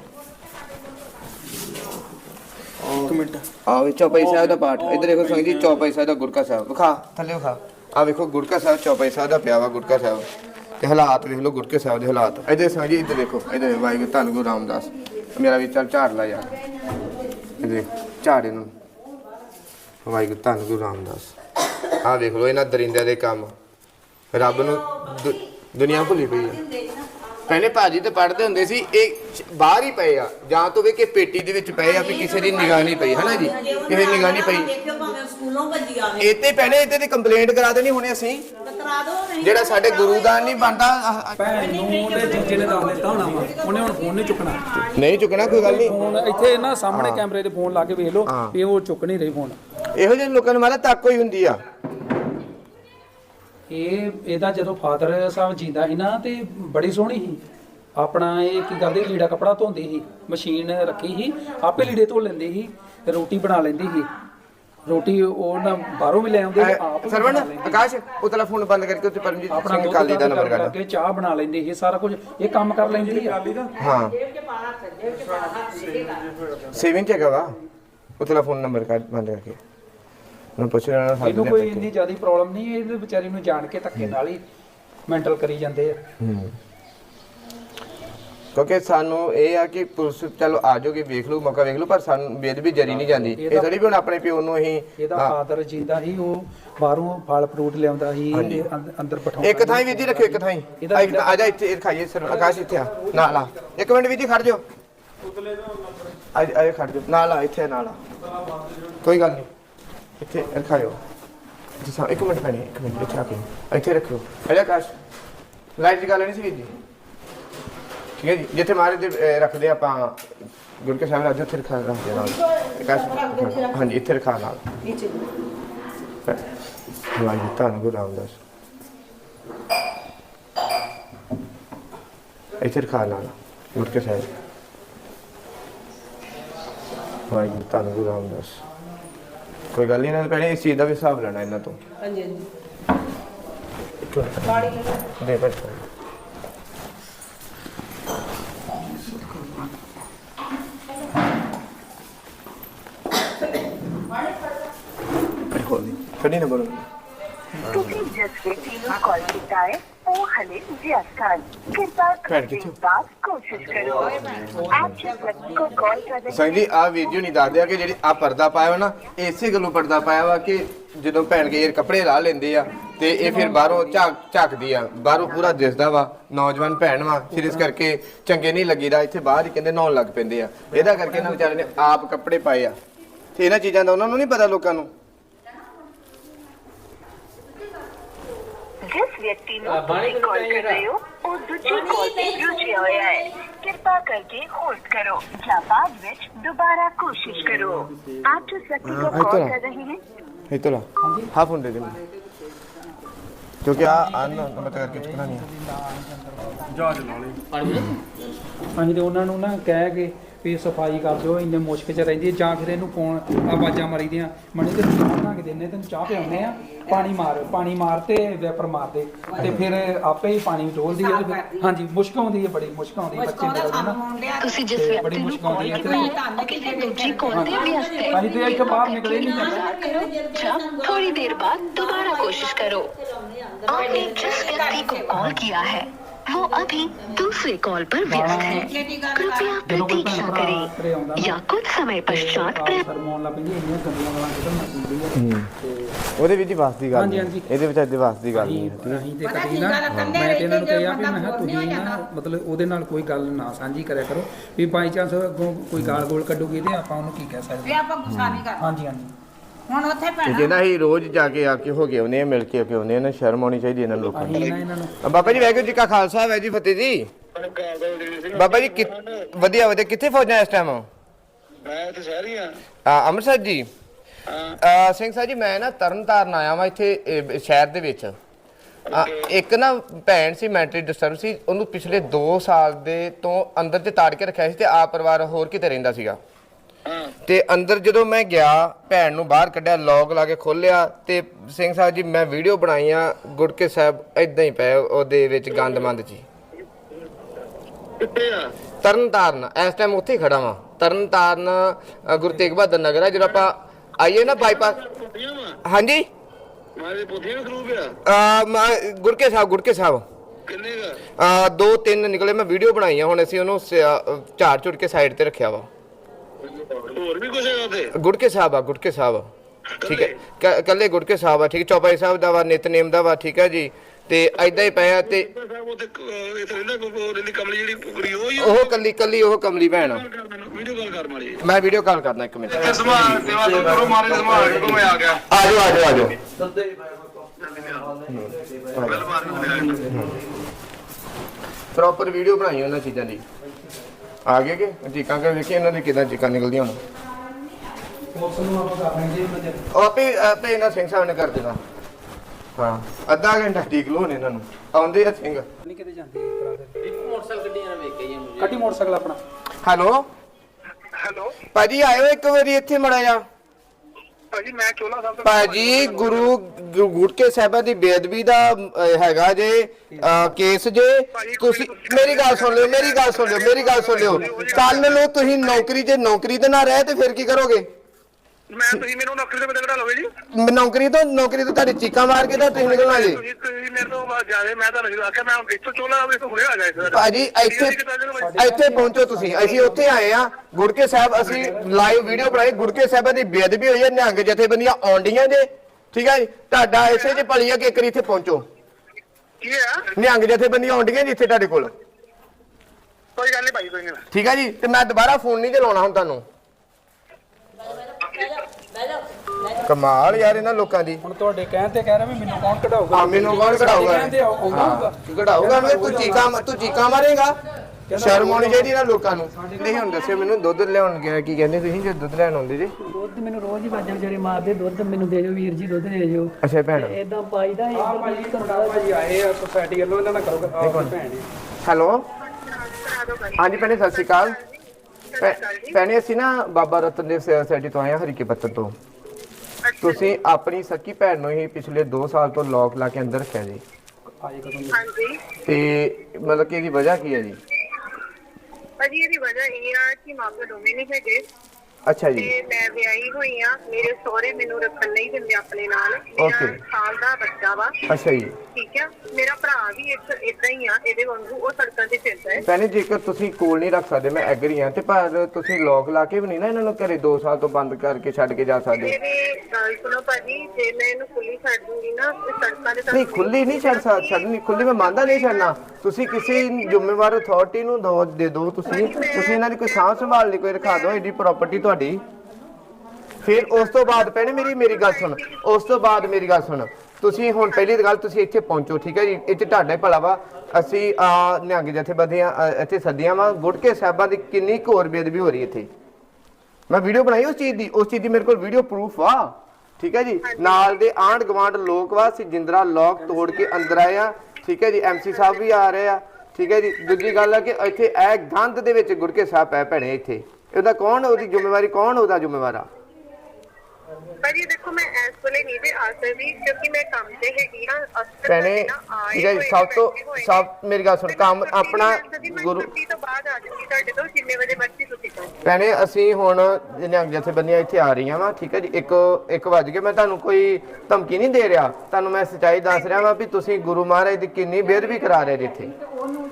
Speaker 3: ਇੱਕ ਮਿੰਟ
Speaker 5: ਆ ਵੀ ਚੌਪਈ ਸਾਹਿਬ ਦਾ ਪਾਠ ਇੱਧਰ ਦੇਖੋ ਸੰਗ ਜੀ ਚੌਪਈ ਸਾਹਿਬ ਦਾ ਗੁਰਕਾ ਸਾਹਿਬ ਵਿਖਾ ਥੱਲੇ ਵਿਖਾ ਆ ਵੇਖੋ ਗੁਰਕਾ ਸਾਹਿਬ ਚੌਪਾਈ ਸਾਹਿਬ ਦਾ ਪਿਆ ਵਾ ਗੁਰਕਾ ਸਾਹਿਬ। ਤੇ ਹਾਲਾਤ ਵੇਖ ਲਓ ਗੁਰਕੇ ਸਾਹਿਬ ਦੇ ਹਾਲਾਤ। ਇੱਧਰ ਸੰਗ ਇੱਧਰ ਦੇਖੋ ਇੱਧਰ ਵਾਹਿਗੁਰੂ, ਧੰਨ ਗੁਰੂ ਰਾਮਦਾਸ। ਮੇਰਾ ਵੀ ਚੱਲ ਝਾੜ ਲਾ ਯਾਰ। ਇੱਧਰ ਝਾੜ ਇਹਨੂੰ। ਵਾਹਿਗੁਰੂ, ਧੰਨ ਗੁਰੂ ਰਾਮਦਾਸ। ਆ ਵੇਖ ਲਓ, ਇਹਨਾਂ ਦਰਿੰਦਿਆਂ ਦੇ ਕੰਮ। ਰੱਬ ਨੂੰ ਦੁ- ਦੁਨੀਆ ਭੁੱਲੀ ਪਈ ਆ। ਪਹਿਲੇ ਭਾਜੀ ਤੇ ਪੜਦੇ ਹੁੰਦੇ ਸੀ, ਇਹ ਬਾਹਰ ਹੀ ਪਏ ਆ। ਜਾਂ ਤੋਂ ਵੇ ਕਿ ਪੇਟੀ ਦੇ ਵਿੱਚ ਪਏ ਆ ਵੀ ਕਿਸੇ ਦੀ ਨਿਗਾਹ ਨਹੀਂ ਪਈ, ਹਨਾ ਜੀ? ਕਿਸੇ ਦੀ ਨਿਗਾਹ ਨਹੀਂ ਪਈ।
Speaker 2: ਭੱਜੀ ਆਵੇ
Speaker 5: ਇੱਥੇ ਪਹਿਲੇ ਇੱਥੇ ਤੇ ਕੰਪਲੇਂਟ ਕਰਾ ਦੇਣੀ ਹੁਣੇ ਅਸੀਂ।
Speaker 2: ਕਤਰਾ ਦੋ ਨਹੀਂ।
Speaker 5: ਜਿਹੜਾ ਸਾਡੇ ਗੁਰੂ ਦਾ ਨਹੀਂ ਬਣਦਾ
Speaker 7: ਭੈਣ ਨੂੰ ਉਹਦੇ ਜੀਜੇ ਨੇ ਦੱਸ ਦਿੱਤਾ ਹੋਣਾ ਵਾ। ਉਹਨੇ ਹੁਣ ਫੋਨ ਨਹੀਂ ਚੁੱਕਣਾ।
Speaker 5: ਨਹੀਂ ਚੁੱਕਣਾ ਕੋਈ ਗੱਲ ਨਹੀਂ।
Speaker 7: ਫੋਨ ਇੱਥੇ ਨਾ ਸਾਹਮਣੇ ਕੈਮਰੇ ਤੇ ਫੋਨ ਲਾ ਕੇ ਵੇਖ ਲਓ। ਵੀ ਉਹ ਚੁੱਕ ਨਹੀਂ ਰਹੀ ਫੋਨ
Speaker 5: ਇਹੋ ਜਿਹੇ ਲੋਕਾਂ ਨੂੰ ਮਾਰਾ ਤੱਕ ਹੋਈ ਹੁੰਦੀ ਆ।
Speaker 7: ਇਹ ਇਹਦਾ ਜਦੋਂ ਫਾਦਰ ਸਾਹਿਬ ਜੀਂਦਾ ਸੀ ਨਾ ਤੇ ਬੜੀ ਸੋਹਣੀ ਸੀ। ਆਪਣਾ ਇਹ ਕੀ ਕਰਦੇ ਲੀੜਾ ਕਪੜਾ ਧੋਂਦੇ ਸੀ ਮਸ਼ੀਨ ਰੱਖੀ ਸੀ ਆਪੇ ਲੀੜੇ ਧੋ ਲੈਂਦੇ ਸੀ ਤੇ ਰੋਟੀ ਬਣਾ ਲੈਂਦੀ ਸੀ। ਰੋਟੀ ਉਹ ਨਾ ਬਾਹਰੋਂ ਵੀ ਲੈ ਆਉਂਦੇ ਤੇ ਆਪ ਵੀ
Speaker 5: ਸਰਵਣ
Speaker 7: ਬਣਾ ਲੈਂਦੇ।
Speaker 5: ਆਕਾਸ਼ ਉਹ ਤੇਲਾ ਫੋਨ ਬੰਦ ਕਰਕੇ ਉੱਤੇ ਪਰਮਜੀਤ
Speaker 7: ਆਪਣਾ
Speaker 5: ਸਿੰਘ
Speaker 7: ਦੁੱਧ
Speaker 5: ਕਾਲੀ ਦਾ
Speaker 7: ਗਰਮ
Speaker 5: ਨੰਬਰ ਕੱਢ
Speaker 7: ਕਰਕੇ ਚਾਹ ਬਣਾ ਲੈਂਦੇ ਸੀ ਸਾਰਾ ਕੁਝ ਇਹ ਕੰਮ ਕਰ ਲੈਂਦੀ ਆ।
Speaker 5: ਹਾਂ। ਸੇਵਿੰਗ ਚ ਹੈਗਾ ਵਾ। ਉਤਲਾ ਫੋਨ ਨੰਬਰ ਕੱਢ ਬੰਦ ਕਰਕੇ। ਮੈਂ ਪੁੱਛ ਰਿਹਾ ਹਾਂ
Speaker 7: ਇਹਨੂੰ ਕੋਈ ਇੰਨੀ ਜ਼ਿਆਦਾ ਪ੍ਰੋਬਲਮ ਨਹੀਂ ਇਹਦੇ ਵਿਚਾਰੀ ਨੂੰ ਜਾਣ ਕੇ ਧੱਕੇ ਨਾਲ ਹੀ ਮੈਂਟਲ ਕਰੀ ਜਾਂਦੇ ਆ।
Speaker 5: ਕਿਉਂਕਿ ਸਾਨੂੰ ਇਹ ਆ ਕਿ ਪੁਲਿਸ ਚਲੋ ਆ ਜਾਓਗੇ ਵੇਖ ਲਓ ਮੌਕਾ ਵੇਖ ਲਓ ਪਰ ਸਾਨੂੰ ਬੇਦ ਵੀ ਜਰੀ ਨਹੀਂ ਜਾਂਦੀ। ਇਹ ਥੋੜੀ ਵੀ ਹੁਣ ਆਪਣੇ ਪਿਓ ਨੂੰ ਅਸੀਂ
Speaker 7: ਇਹਦਾ
Speaker 5: ਹਾਂ।
Speaker 7: ਫਾਦਰ ਜਿੰਦਾ ਸੀ ਉਹ ਬਾਹਰੋਂ ਫਲ ਫਰੂਟ ਲਿਆਉਂਦਾ ਸੀ ਅੰਦ- ਅੰਦਰ ਬਿਠਾਉਂਦਾ
Speaker 5: ਇੱਕ ਥਾਂ ਹੀ ਵੀਰ ਜੀ ਰੱਖਿਓ ਇੱਕ ਥਾਂ ਹੀ। ਆ ਜਾ ਇੱਥੇ ਇਹ ਖਾਈਏ ਸਰ ਆਕਾਸ਼ ਇੱਥੇ ਆ ਨਾਲ ਆ। ਇੱਕ ਮਿੰਟ ਵੀਰ ਜੀ ਖੜ ਜਾਓ। ਆ ਆ ਖੜ ਜਾਓ। ਨਾਲ ਆ ਇੱਥੇ ਨਾਲ ਆ। ਕੋਈ ਗੱਲ ਨਹੀਂ। ਇੱਥੇ ਰਖਾਇਓ ਜੀ ਸਾਹਿਬ ਇੱਕ ਮਿੰਟ ਪੈਣੀ ਇੱਕ ਮਿੰਟ ਇੱਥੇ ਆ ਕੇ ਇੱਥੇ ਰੱਖਿਓ। ਆਕਾਸ਼। ਲਾਈਟ ਜਗਾ ਲੈਣੀ ਸੀ ਵੀਰ ਜੀ। ਠੀਕ ਹੈ ਜੀ ਜਿੱਥੇ ਮਾਰੇ ਦੇ ਅਹ, ਰੱਖਦੇ ਆਪਾਂ ਗੁਰਕੇ ਸਾਹਿਬ ਰਾਜ ਉੱਥੇ ਰਖਾ ਰੱਖਦੇ ਨਾਲ। ਆਕਾਸ਼ ਹਾਂਜੀ ਇੱਥੇ ਰਖਾ ਨਾਲ।
Speaker 8: ਨੀਚੇ।
Speaker 5: ਵਾਹਿਗੁਰੂ ਧੰਨ ਗੁਰੂ ਰਾਮਦਾਸ। ਇੱਥੇ ਰਖਾ ਨਾਲ ਗੁਰ ਕੇ ਸਾਹਿਬ। ਵਾਹਿਗੁਰੂ ਧੰਨ ਗੁਰੂ ਰਾਮਦਾਸ। ਕੋਈ ਗੱਲ ਨਹੀਂ ਇਹਨਾਂ ਨੇ ਪਹਿਲੇ ਇਸ ਚੀਜ਼ ਦਾ ਵੀ ਹਿਸਾਬ ਲੈਣਾ ਇਹਨਾਂ ਤੋਂ।
Speaker 8: ਹਾਂਜੀ ਹਾਂਜੀ।
Speaker 5: ਦੇ ਭੈਣ ਕਦੀ ਨਾ ਬੋਲੋ
Speaker 10: ਤੁਸੀਂ ਜਿਸ ਵਿਅਕਤੀ ਨੂੰ ਕਾਲ ਕੀਤਾ ਹੈ ਉਹ ਹਲੇ ਵਿਅਸਤ ਹਨ ਕਿਰਪਾ
Speaker 5: ਭੈਣ
Speaker 10: ਕਰਕੇ
Speaker 5: ਕਿੱਥੇ?
Speaker 10: ਬਾਅਦ ਕੋਸ਼ਿਸ਼ ਕਰੋ ਆਪ ਜਿਸ ਵਿਅਕਤੀ को कॉल कर रहे
Speaker 5: ਸੰਗ ਜੀ ਆ ਵੀਡੀਓ ਨਹੀਂ ਦੱਸਦੇ ਆ ਕਿ ਜਿਹੜੀ ਆ ਪਰਦਾ ਪਾਇਆ ਵਾ ਨਾ ਇਸੇ ਗੱਲੋਂ ਪਰਦਾ ਪਾਇਆ ਵਾ ਕਿ ਜਦੋਂ ਭੈਣ ਕੇ ਕੱਪੜੇ ਲਾ ਲੈਂਦੇ ਆ ਤੇ ਇਹ ਫਿਰ ਬਾਹਰੋਂ ਝਾਕ ਝਾਕਦੀ ਆ ਬਾਹਰੋਂ ਪੂਰਾ ਦਿਸਦਾ ਵਾ ਨੌਜਵਾਨ ਭੈਣ ਵਾ ਫਿਰ ਇਸ ਕਰਕੇ ਚੰਗੇ ਨਹੀਂ ਲੱਗੀਦਾ ਇੱਥੇ ਬਾਹਰ ਹੀ ਕਹਿੰਦੇ ਨਹਾਉਣ ਲੱਗ ਪੈਂਦੇ ਆ ਇਹਦਾ ਕਰਕੇ ਇਹਨਾਂ ਵਿਚਾਰੇ ਨੇ ਆਪ ਕੱਪੜੇ ਪਾਏ ਆ ਤੇ ਇਹਨਾਂ ਚੀਜ਼ਾਂ ਦਾ ਉਹਨਾਂ ਨੂੰ ਨਹੀਂ ਪਤਾ ਲੋਕਾਂ ਨੂੰ
Speaker 10: ਜਿਸ ਵਿਅਕਤੀ ਨੂੰ ਤੁਸੀਂ ਕਾਲ ਕਰ ਰਹੇ ਹੋ ਉਹ ਦੂਜੀ ਕਾਲ ਤੇ ਰੁਝਿਆ ਹੋਇਆ ਹੈ ਕਿਰਪਾ ਕਰਕੇ ਹੋਲਡ ਕਰੋ ਜਾਂ ਬਾਅਦ ਵਿੱਚ ਦੁਬਾਰਾ ਕੋਸ਼ਿਸ਼ ਕਰੋ ਆਪ ਜਿਸ ਵਿਅਕਤੀ को
Speaker 5: हाँ,
Speaker 10: कॉल
Speaker 5: इतना।
Speaker 10: कर रहे हैं
Speaker 5: ਇਹ ਤੋਂ ਲਾ ਹਾਂ ਫੋਨ ਦੇ ਦੇ ਮੈਨੂੰ ਕਿਉਂਕਿ ਆ ਅਨ ਨੰਬਰ ਕਰਕੇ ਚੁੱਕਣਾ ਨਹੀਂ ਆ।
Speaker 7: ਅਸੀਂ ਤੇ ਉਹਨਾਂ ਨੂੰ ਨਾ ਕਹਿ ਕੇ ਵੀ ਸਫਾਈ ਕਰ ਦਿਓ ਇੰਨੇ ਮੁਸ਼ਕ ਚ ਰਹਿੰਦੀ ਹੈ ਜਾਂ ਫਿਰ ਇਹਨੂੰ ਫੋਨ ਆਵਾਜ਼ਾਂ ਮਾਰੀਦੀਆਂ ਮਣੀ ਤੇ ਚਾਹ ਬਣਾ ਕੇ ਦਿੰਨੇ ਤੈਨੂੰ ਚਾਹ ਪਿਆਉਂਦੇ ਆ ਪਾਣੀ ਮਾਰ ਪਾਣੀ ਮਾਰ ਤੇ ਵੈਪਰ ਮਾਰ ਦੇ ਤੇ ਫਿਰ ਆਪੇ ਹੀ ਪਾਣੀ ਡੋਲਦੀ ਹੈ ਤੇ ਫਿਰ ਹਾਂਜੀ ਮੁਸ਼ਕ ਆਉਂਦੀ ਹੈ ਬੜੀ ਮੁਸ਼ਕ ਆਉਂਦੀ ਹੈ ਬੱਚੇ ਦੇ ਨਾ
Speaker 10: ਤੁਸੀਂ ਜਿਸ
Speaker 7: ਤੇ
Speaker 10: ਵਿਅਕਤੀ
Speaker 7: ਬੜੀ
Speaker 10: ਨੂੰ
Speaker 7: ਮੁਸ਼ਕ
Speaker 10: ਕਾਲ
Speaker 7: ਆਉਂਦੀ ਹੈ
Speaker 10: ਕੀਤਾ ਹੈ ਉਹ ਕਿਸੇ ਦੂਜੀ ਕਾਲ ਤੇ ਵਿਅਸਤ ਹੈ
Speaker 7: ਅਸੀਂ ਤੇ ਇੱਥੇ ਬਾਹਰ ਨਿਕਲੇ ਹੀ ਨਹੀਂ ਜਾਂਦੇ
Speaker 10: करो जब थोड़ी देर बाद दोबारा कोशिश करो आपने जिस व्यक्ति को कॉल किया है वो अभी दूसरे कॉल पर व्यस्त है कृपया
Speaker 7: ਜਦੋਂ ਕੋਈ
Speaker 10: प्रतीक्षा
Speaker 7: ਭੈਣ ਭਰਾ ਘਰੇ ਆਉਂਦਾ
Speaker 10: करें
Speaker 7: ਨਾ
Speaker 10: या कुछ समय पश्चात प्रयत्न
Speaker 7: ਸ਼ਰਮਾਉਣ ਲੱਗ ਪੈਂਦੀ ਇੰਨੀਆਂ ਗੰਦੀਆਂ ਗੱਲਾਂ ਕਿਤੇ ਨਾ ਪੈਂਦੀ ਹੈ
Speaker 5: ਉਹਦੇ ਵਿੱਚ ਹੀ ਵਾਸ ਦੀ ਗੱਲ
Speaker 7: ਹਾਂਜੀ,
Speaker 5: ਨਹੀਂ
Speaker 7: ਹਾਂਜੀ।
Speaker 5: ਇਹਦੇ ਵਿੱਚ ਅੱਜ ਵਾਸ ਦੀ ਗੱਲ ਨਹੀਂ
Speaker 7: ਅਸੀਂ ਅਸੀਂ ਤੇ ਕਦੀ ਨਾ ਮੈਂ ਤੇ ਇਹਨਾਂ ਨੂੰ ਕਿਹਾ ਵੀ ਮੈਂ ਕਿਹਾ ਤੁਸੀਂ ਨਾ ਮਤਲਬ ਉਹਦੇ ਨਾਲ ਕੋਈ ਗੱਲ ਨਾ ਸਾਂਝੀ ਕਰਿਆ ਕਰੋ ਵੀ ਬਾਈ ਚਾਂਸ ਅੱਗੋਂ ਕੋਈ ਗਾਲ ਗੋਲ ਕੱਢੂਗੀ ਤੇ ਆਪਾਂ ਉਹਨੂੰ ਕੀ ਕਹਿ ਸਕਦੇ
Speaker 2: ਆਪਾਂ ਗੁੱਸਾ ਨਹੀਂ ਕਰਨਾ
Speaker 7: ਹਾਂਜੀ ਹਾਂਜੀ
Speaker 2: ਹੁਣ ਉੱਥੇ
Speaker 5: ਤੇ
Speaker 2: ਭੈਣਾ
Speaker 5: ਜਿਹਨਾਂ ਹੀ ਰੋਜ਼ ਜਾ ਕੇ ਆ ਕੇ ਹੋ ਗਏ ਉਹਨੇ ਮਿਲ ਕੇ ਆ ਕੇ ਨਾ ਸ਼ਰਮ ਆਉਣੀ ਚਾਹੀਦੀ ਇਹਨਾਂ ਲੋਕਾਂ ਨੂੰ।
Speaker 7: ਅਸੀਂ ਨਾ ਇਹਨਾਂ ਨੂੰ।
Speaker 5: ਅ, ਬਾਬਾ ਜੀ ਵਾਹਿਗੁਰੂ ਜੀ ਕਾ ਖਾਲਸਾ ਵਾਹਿਗੁਰੂ ਜੀ ਫਤਿਹ ਜੀ। ਬਾਬਾ ਜੀ ਕਿ- ਵਧੀਆ ਵਧੀਆ। ਕਿੱਥੇ ਫੌਜਾਂ ਇਸ ਟਾਈਮ
Speaker 4: ਮੈਂ ਤੇ ਸ਼ਹਿਰੀ ਆ।
Speaker 5: ਅੰਮ੍ਰਿਤਸਰ ਜੀ? ਅ, ਸਿੰਘ ਸਾਹਿਬ ਜੀ ਮੈਂ ਨਾ ਤਰਨਤਾਰਨ ਆਇਆ ਵਾਂ ਇੱਥੇ ਇਹ, ਸ਼ਹਿਰ ਦੇ ਵਿੱਚ। ਅ, ਇੱਕ ਨਾ ਭੈਣ ਸੀ ਮੈਂਟਰੀ ਡਿਸਟਰਬ ਸੀ। ਉਹਨੂੰ ਪਿਛਲੇ 2 ਸਾਲ ਦੇ ਤੋਂ ਅੰਦਰ ਤੇ ਤਾੜ ਕੇ ਰੱਖਿਆ ਸੀ ਤੇ ਆ ਪਰਿਵਾਰ ਹੋਰ ਕਿਤੇ ਰਹਿੰਦਾ ਸੀਗਾ। ਤੇ ਅੰਦਰ ਜਦੋਂ ਮੈਂ ਗਿਆ ਭੈਣ ਨੂੰ ਬਾਹਰ ਕੱਢਿਆ ਲੌਕ ਲਾ ਕੇ ਖੋਲਿਆ ਤੇ ਸਿੰਘ ਸਾਹਿਬ ਜੀ ਮੈਂ ਵੀਡੀਓ ਬਣਾਈ ਆ ਗੁਟਕੇ ਸਾਹਿਬ ਇਦਾਂ ਹੀ ਪਏ ਉਹਦੇ ਵਿੱਚ ਗੰਦਮੰਦ ਜੀ।
Speaker 4: ਕਿੱਥੇ ਆ?
Speaker 5: ਤਰਨਤਾਰਨ ਇਸ ਟਾਈਮ ਉੱਥੇ ਹੀ ਖੜਾ ਵਾਂ। ਤਰਨਤਾਰਨ ਗੁਰੂ ਤੇਗ ਬਹਾਦਰ ਨਗਰ ਹੈ ਜਦੋਂ ਆਪਾਂ ਆਈਏ ਨਾ ਬਾਈਪਾਸ ਹਾਂਜੀ?
Speaker 4: ਮਾਰੇ ਗਰੂਪ ਆ?
Speaker 5: ਗੁਰਕੇ ਸਾਹਿਬ ਗੁਰਕੇ ਸਾਹਿਬ।
Speaker 4: ਕਿੰਨੇ ਦਾ
Speaker 5: ਅ, ਦੋ ਤਿੰਨ ਨਿਕਲੇ ਮੈਂ ਵੀਡੀਓ ਬਣਾਈ ਆ ਹੁਣ ਅਸੀਂ ਉਹਨੂੰ ਝਾੜ ਝੁੜ ਕੇ ਸਾਈਡ ਤੇ ਰੱਖਿਆ ਵਾ।
Speaker 4: ਹੋਰ ਵੀ ਕੁਛ ਹੈਗਾ ਤੇ
Speaker 5: ਗੁਟਕੇ ਸਾਹਿਬ ਆ ਗੁਟਕੇ ਸਾਹਿਬ। ਠੀਕ ਹੈ। ਕੱਲੇ ਗੁਟਕੇ ਸਾਹਿਬ ਆ ਠੀਕ ਹੈ। ਚੌਪਾਈ ਸਾਹਿਬ ਦਾ ਵਾ ਨਿਤਨੇਮ ਦਾ ਵਾ ਠੀਕ ਹੈ ਜੀ। ਤੇ ਐਦਾਂ ਹੀ ਪਿਆ ਤੇ
Speaker 4: ਉਹ ਹੀ ਆ?
Speaker 5: ਕੱਲੀ ਕੱਲੀ ਉਹ ਕਮਲੀ ਭੈਣ ਆ।
Speaker 4: ਵੀਡੀਓ ਕਾਲ ਕਰ ਮਾਰੀ
Speaker 5: ਮੈਂ ਵੀਡੀਓ ਕਾਲ ਕਰਦਾ ਇੱਕ ਮਿੰਟ।
Speaker 4: ਸੰਭਾਲ ਸੇਵਾ ਤੋਂ ਕਰੋ ਮਾਰੇ ਸੰਭਾਲ ਕੇ ਮੈਂ ਆ ਗਿਆ।
Speaker 5: ਆ ਆ ਆ ਪ੍ਰੋਪਰ ਵੀਡੀਓ ਬਣਾਈ ਉਹਨਾਂ ਚੀਜ਼ਾਂ ਦੀ। ਆ ਗਏ ਕਿ ਚੀਕਾਂ ਕਰ ਵੇਖੀ ਇਹਨਾਂ ਦੀ ਕਿਦਾਂ ਚੀਕਾਂ ਨਿਕਲਦੀਆਂ ਹੁਣ?
Speaker 7: ਆਪਾਂ
Speaker 5: ਉਹ ਆਪੇ ਆਪੇ ਇਹਨਾਂ ਸਿੰਘ ਸਾਹਿਬ ਨੇ ਕਰ ਦੇਣਾ। ਹਾਂ ਅੱਧਾ ਘੰਟਾ ਠੀਕ ਲੋ ਨੇ ਇਹਨਾਂ ਨੂੰ। ਆਉਂਦੇ ਆ ਸਿੰਘ।
Speaker 7: ਨਹੀਂ ਕਿਤੇ ਜਾਂਦੇ ਭਰਾ ਦੇ ਮੋਟਰਸਾਈਕਲ ਗੱਡੀ ਨਾਲ ਵੇਖ ਕੇ ਕੱਢੀ ਮੋਟਰਸਾਈਕਲ ਆਪਣਾ।
Speaker 5: ਹੈਲੋ?
Speaker 4: ਹੈਲੋ?
Speaker 5: ਭਾਜੀ ਆਇਓ ਇੱਕ ਵਾਰੀ ਇੱਥੇ ਮੜਾ ਜਾ।
Speaker 4: ਭਾਜੀ ਮੈਂ ਚੋਲਾ ਸਾਹਿਬ ਤੋਂ
Speaker 5: ਭਾਜੀ ਗੁਰੂ ਗੁਟਕੇ ਸਾਹਿਬਾਂ ਦੀ ਬੇਅਦਬੀ ਦਾ ਅਹ, ਹੈਗਾ ਜੇ ਅਹ, ਕੇਸ ਜੇ ਤੁਸੀਂ ਮੇਰੀ ਗੱਲ ਸੁਣ ਲਿਓ ਮੇਰੀ ਗੱਲ ਸੁਣ ਲਿਓ ਮੇਰੀ ਗੱਲ ਸੁਣ ਲਿਓ। ਕੱਲ ਨੂੰ ਤੁਸੀਂ ਨੌਕਰੀ ਜੇ ਨੌਕਰੀ ਤੇ ਨਾ ਰਹੇ ਤੇ ਫਿਰ ਕੀ ਕਰੋਗੇ?
Speaker 4: ਮੈਂ ਤੁਸੀਂ ਮੈਨੂੰ ਨੌਕਰੀ ਤੇ ਬਦਲ ਕਢਾ ਲਓਗੇ ਜੀ?
Speaker 5: ਮ- ਨੌਕਰੀ ਤੋਂ ਨੌਕਰੀ ਤੋਂ ਤੁਹਾਡੀ ਚੀਕਾਂ ਮਾਰ ਕੇ ਤਾਂ ਤੁਸੀਂ ਨਿਕਲਣਾ ਜੀ।
Speaker 4: ਤੁਸੀਂ ਤੁਸੀਂ ਮੇਰੇ ਤੋਂ ਬਾਅਦ ਜਾਵੇ ਮੈਂ ਤਾਂ ਨਹੀਂ ਆਖਿਆ ਮੈਂ ਇੱਥੋਂ ਚੋਲਾ ਆਵੇ ਤੋਂ ਹੁਣੇ ਆ ਜਾਏ ਸਰ
Speaker 5: ਭਾਜੀ ਇੱਥੇ ਇੱਥੇ ਪਹੁੰਚੋ ਤੁਸੀਂ। ਅਸੀਂ ਉੱਥੇ ਆਏ ਆ ਗੁੜਕੇ ਸਾਹਿਬ ਅਸੀਂ ਲਾਈਵ ਵੀਡੀਓ ਬਣਾਈ। ਗੁੜਕੇ ਸਾਹਿਬਾਂ ਦੀ ਬੇਅਦਬੀ ਹੋਈ ਹੈ ਨਿਹੰਗ ਜਥੇਬੰਦੀਆਂ ਆਉਂਦੀਆਂ ਜੇ। ਠੀਕ ਹੈ ਜੀ? ਤੁਹਾਡਾ ਇਸੇ ਚ ਭਲੀ ਆ ਕਿ ਇੱਕ ਵਾਰੀ ਇੱਥੇ ਪਹੁੰਚੋ।
Speaker 4: ਕੀ ਆ
Speaker 5: ਨਿਹੰਗ ਜਥੇਬੰਦੀਆਂ ਆਉਂਦੀਆਂ ਜੀ ਇੱਥੇ ਤੁਹਾਡੇ ਕੋਲ।
Speaker 4: ਕੋਈ ਗੱਲ ਨਹੀਂ ਭਾਈ ਕੋਈ ਨਹੀਂ
Speaker 5: ਠੀਕ ਹੈ ਜੀ? ਤੇ ਮੈਂ ਦੁਬਾਰਾ ਫੋਨ ਨਹੀਂ ਚਲਾਉਣਾ ਹੁਣ ਤੁਹਾਨੂੰ। ਕਮਾਲ ਯਾਰ ਇਹਨਾਂ ਲੋਕਾਂ ਦੀ।
Speaker 7: ਹੁਣ ਤੁਹਾਡੇ ਕਹਿਣ ਤੇ ਕਹਿ ਰਿਹਾ ਵੀ ਮੈਨੂੰ ਕੌਣ ਕਢਾਊਗਾ?
Speaker 5: ਆ ਮੈਨੂੰ ਕੌਣ ਕਢਾਊਗਾ?
Speaker 7: ਕਹਿੰਦੇ ਆਉਂਦਾ ਹੋਊਗਾ
Speaker 5: ਕਢਾਊਗਾ ਮੈਂ ਤੂੰ ਚੀਕਾਂ ਤੂੰ ਚੀਕਾਂ ਮਾਰੇਗਾ? ਸ਼ਰਮ ਆਉਣੀ ਚਾਹੀਦੀ ਨਾ ਲੋਕਾਂ ਨੂੰ। ਨਹੀਂ ਹੁਣ ਦੱਸਿਓ ਮੈਨੂੰ ਦੁੱਧ ਲਿਆਉਣ ਗਿਆ ਕੀ ਕਹਿੰਦੇ ਤੁਸੀਂ ਜੇ ਦੁੱਧ ਲੈਣ ਆਉਂਦੇ ਜੀ?
Speaker 9: ਦੁੱਧ ਮੈਨੂੰ ਰੋਜ਼ ਹੀ ਵਾਜਾਂ ਵਿਚਾਰੇ ਮਾਰਦੇ ਦੁੱਧ ਮੈਨੂੰ ਦੇ ਦਿਓ ਵੀਰ ਜੀ ਦੁੱਧ ਦੇ ਦਿਓ।
Speaker 5: ਅੱਛਾ ਭੈਣ।
Speaker 9: ਇਦਾਂ ਪਾਈਦਾ
Speaker 7: ਆਹ
Speaker 9: ਇੱਕ
Speaker 7: ਭਾਜੀ ਤੁਹਾਡਾ ਭਾਜੀ ਆਏ ਆ ਸੋਸਾਇਟੀ ਵੱਲੋਂ ਇਹਨਾਂ ਨਾਲ ਆਹ ਭੈਣ ਜੀ।
Speaker 5: ਹੈਲੋ? ਹਾਂਜੀ ਭੈਣੇ ਸਤਿ ਸ਼੍ਰੀ ਅਕਾਲ। ਭੈਣੇ ਅਸੀਂ ਨਾ ਬਾਬਾ ਰਤਨਦੇਵ ਸੋਸਾਇਟੀ ਤੋਂ ਆਏ ਹਾਂ ਹਰੀਕੇ ਪੱਤਰ ਤੋਂ। ਤੁਸੀਂ ਆਪਣੀ ਸੱਕੀ ਭੈਣ ਨੂੰ ਹੀ ਪਿਛਲੇ 2 ਸਾਲ ਤੋਂ ਲੋਕ ਲਾ ਕੇ ਅੰਦਰ ਰੱਖਿਆ ਜੀ?
Speaker 10: ਹਾਂਜੀ।
Speaker 5: ਤੇ ਮਤਲਬ ਕਿ ਇਹਦੀ ਵਜ੍ਹਾ ਕੀ ਹੈ ਜੀ?
Speaker 10: ਭਾਜੀ ਇਹਦੀ ਵਜ੍ਹਾ ਇਹ ਆ ਕਿ ਮਾਪੇ ਦੋਵੇਂ ਨਹੀਂ ਹੈਗੇ।
Speaker 5: ਅੱਛਾ ਜੀ।
Speaker 10: ਤੇ ਮੈਂ ਵਿਆਹੀ ਹੋਈ ਆ। ਮੇਰੇ ਸਹੁਰੇ ਮੈਨੂੰ ਰੱਖਣ ਨਹੀਂ ਦਿੰਦੇ ਆਪਣੇ ਨਾਲ। ਮੇਰਾ
Speaker 5: Okay.
Speaker 10: ਸਾਲ ਦਾ ਬੱਚਾ ਵਾ।
Speaker 5: ਅੱਛਾ ਜੀ।
Speaker 10: ਠੀਕ ਆ? ਮੇਰਾ ਭਰਾ ਵੀ ਇੱਕ ਇਦਾਂ ਹੀ ਆ। ਇਹਦੇ ਵਾਂਗੂ ਉਹ ਸੜਕਾਂ ਤੇ ਫਿਰਦਾ ਹੈ।
Speaker 5: ਭੈਣੇ ਜੇਕਰ ਤੁਸੀਂ ਕੋਲ ਨਹੀਂ ਰੱਖ ਸਕਦੇ ਮੈਂ ਐਗਰੀ ਹਾਂ ਤੇ ਪਰ ਤੁਸੀਂ ਲੋਕ ਲਾ ਕੇ ਵੀ ਨਹੀਂ ਨਾ ਇਹਨਾਂ ਨੂੰ ਘਰੇ 2 ਸਾਲ ਤੋਂ ਬੰਦ ਕਰਕੇ ਛੱਡ ਕੇ ਜਾ ਸਕਦੇ।
Speaker 10: ਮੇਰੇ ਗੱਲ ਸੁਣੋ ਭਾਜੀ ਜੇ ਮੈਂ ਇਹਨੂੰ ਖੁੱਲੀ ਛੱਡ
Speaker 5: ਨਹੀਂ ਖੁੱਲੀ ਨਹੀਂ ਛੱਡ ਸਕਦਾ ਛੱਡਣੀ ਖੁੱਲੀ ਮੈਂ ਮੰਨਦਾ ਨਹੀਂ ਛੱਡਣਾ। ਤੁਸੀਂ ਕਿਸੇ ਜ਼ਿੰਮੇਵਾਰ ਅਥਾਰਟੀ ਨੂੰ ਦੋ ਦੇ ਦਿਓ ਤੁਸੀਂ। ਤੁਸੀਂ ਇਹਨਾਂ ਦੀ ਕੋਈ ਸਾਂਭ ਸੰਭਾਲ ਲਈ ਕੋਈ ਰਖਾ ਦਿਓ ਇਹਦੀ ਪ੍ਰਾਪਰਟੀ ਤੁਹਾਡੀ। ਫਿਰ ਉਸ ਤੋਂ ਬਾਅਦ ਭੈਣੇ ਮੇਰੀ ਮੇਰੀ ਗੱਲ ਸੁਣ। ਉਸ ਤੋਂ ਬਾਅਦ ਮੇਰੀ ਗੱਲ ਸੁਣ। ਤੁਸੀਂ ਹੁਣ ਪਹਿਲੀ ਗੱਲ ਤੁਸੀਂ ਇੱਥੇ ਪਹੁੰਚੋ ਠੀਕ ਹੈ ਜੀ? ਇੱਥੇ ਤੁਹਾਡਾ ਹੀ ਭਲਾ ਵਾ। ਅਸੀਂ ਆ ਨਿਹੰਗ ਜਥੇਬੰਦੀਆਂ ਅ, ਇੱਥੇ ਸੱਦੀਆਂ ਵਾ। ਗੁਟਕੇ ਸਾਹਿਬਾਂ ਦੀ ਕਿੰਨੀ ਕੁ ਹੋਰ ਬੇਅਦਬੀ ਹੋ ਰਹੀ ਇੱਥੇ। ਮੈਂ ਵੀਡੀਓ ਬਣਾਈ ਉਸ ਚੀਜ਼ ਦੀ। ਉਸ ਚੀਜ਼ ਦੀ ਮੇਰੇ ਕੋਲ ਵੀਡੀਓ ਪ੍ਰੂਫ ਆ। ਠੀਕ ਹੈ ਜੀ? ਨਾਲ ਦੇ ਆਂਢ ਗਵਾਂਢ ਲੋਕ ਵਾ ਅਸੀਂ ਜਿੰਦਰਾ ਲੋਕ ਤੋੜ ਕੇ ਅੰਦਰ ਆਏ ਆ ਠੀਕ ਹੈ ਜੀ? ਐਮਸੀ ਸਾਹਿਬ ਵੀ ਆ ਰਹੇ ਆ ਠੀਕ ਹੈ ਜੀ? ਦੂਜੀ ਗੱਲ ਹੈ ਕਿ ਇੱਥੇ ਇਹ ਗੰਦ ਦੇ ਵਿੱਚ ਗੁਟਕੇ ਸਾਹਿਬ ਪੈ ਭੈਣੇ ਇੱਥੇ। ਇਹਦਾ ਕੌਣ ਉਹਦੀ ਜ਼ਿੰਮੇਵਾਰੀ? ਕੌਣ ਉਹਦਾ ਜ਼ਿੰਮੇਵਾਰ? ਆ
Speaker 10: ਭਾਜੀ ਦੇਖੋ ਮੈਂ ਇਸ ਵੇਲੇ ਨਹੀਂ ਤੇ ਆ ਸਕਦੀ ਕਿਉਂਕਿ ਮੈਂ ਕੰਮ ਤੇ ਹੈਗੀ ਆ ਅਸਲ
Speaker 5: ਭੈਣੇ ਠੀਕ ਹੈ ਸਭ ਤੋਂ ਸਭ ਮੇਰੀ ਗੱਲ ਸੁਣ ਕੰਮ ਆਪਣਾ ਗੁਰੂ
Speaker 10: ਛੁੱਟੀ ਤੋਂ ਬਾਅਦ ਆ ਜਾਊਂਗੀ ਤੁਹਾਡੇ ਤੋਂ ਜਿੰਨੇ ਵਜੇ ਮਰਜ਼ੀ ਤੁਸੀਂ ਕਹੋ
Speaker 5: ਭੈਣੇ ਅਸੀਂ ਹੁਣ ਨਿਹੰਗ ਜਥੇਬੰਦੀਆਂ ਇੱਥੇ ਆ ਰਹੀਆਂ ਵਾ ਠੀਕ ਹੈ ਜੀ ਇੱਕ ਇੱਕ ਵੱਜ ਕੇ ਮੈਂ ਤੁਹਾਨੂੰ ਕੋਈ ਧਮਕੀ ਨਹੀਂ ਦੇ ਰਿਹਾ। ਤੁਹਾਨੂੰ ਮੈਂ ਸੱਚਾਈ ਦੱਸ ਰਿਹਾ ਵਾਂ ਵੀ ਤੁਸੀਂ ਗੁਰੂ ਮਹਾਰਾਜ ਦੀ ਕਿੰਨੀ ਬੇਅਦਬੀ ਕਰਾ ਰਹੇ ਜੀ ਇੱਥੇ।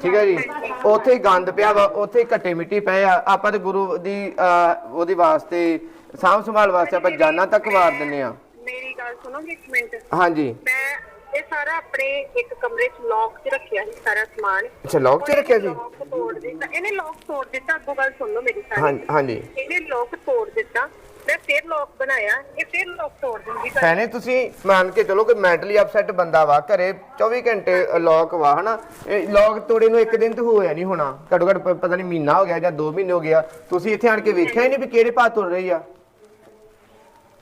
Speaker 5: ਠੀਕ ਹੈ ਜੀ ਉੱਥੇ ਹੀ ਗੰਦ ਪਿਆ ਵਾ ਉੱਥੇ ਹੀ ਘੱਟੇ ਮਿੱਟੀ ਪਏ ਆ। ਆਪਾਂ ਤੇ ਗੁਰੂ ਦੀ ਅਹ, ਉਹਦੇ ਵਾਸਤੇ ਸਾਂਭ ਸੰਭਾਲ ਵਾਸਤੇ ਆਪਾਂ ਜਾਨਾਂ ਤੱਕ ਵਾਰ ਦਿੰਨੇ ਆ
Speaker 10: ਮੇਰੀ ਗੱਲ ਸੁਣੋਗੇ ਇੱਕ ਮਿੰਟ?
Speaker 5: ਹਾਂਜੀ।
Speaker 10: ਮੈਂ ਇਹ ਸਾਰਾ ਆਪਣੇ ਇੱਕ ਕਮਰੇ 'ਚ ਲੌਕ 'ਚ ਰੱਖਿਆ ਸੀ ਸਾਰਾ ਸਮਾਨ।
Speaker 5: ਅੱਛਾ ਲੌਕ 'ਚ ਰੱਖਿਆ
Speaker 10: ਲੌਕ ਤੋੜ ਦਿੱਤਾ। ਇਹਨੇ ਲੌਕ ਤੋੜ ਦਿੱਤਾ। ਅੱਗੋਂ ਗੱਲ ਸੁਣ ਲਓ ਮੇਰੀ ਸਾਰੀ।
Speaker 5: ਹਾਂਜੀ
Speaker 10: ਇਹਨੇ ਲੌਕ ਤੋੜ ਦਿੱਤਾ। ਮੈਂ ਫਿਰ ਲੌਕ ਬਣਾਇਆ ਇਹ ਫਿਰ ਲੌਕ ਤੋੜ ਦਿੰਦੀ ਤਾਂ
Speaker 5: ਭੈਣੇ ਤੁਸੀਂ ਮੰਨ ਕੇ ਚਲੋ ਕਿ ਮੈਂਟਲੀ ਅਪਸੈਟ ਬੰਦਾ ਵਾ ਘਰੇ 24 ਘੰਟੇ ਲੌਕ ਵਾ ਹਨਾ? ਇਹ ਲੌਕ ਤੋੜੇ ਨੂੰ ਇੱਕ ਦਿਨ ਤੇ ਹੋਇਆ ਨਹੀਂ ਹੋਣਾ। ਘੱਟੋ ਘੱਟ ਪ- ਪਤਾ ਨਹੀਂ ਮਹੀਨਾ ਹੋ ਗਿਆ ਜਾਂ 2 ਮਹੀਨੇ ਹੋ ਗਿਆ ਤੁਸੀਂ ਇੱਥੇ ਆਣ ਕੇ ਵੇਖਿਆ ਹੀ ਨਹੀਂ ਵੀ ਕਿਹੜੇ ਭਾਅ ਤੁਰ ਰਹੀ ਆ।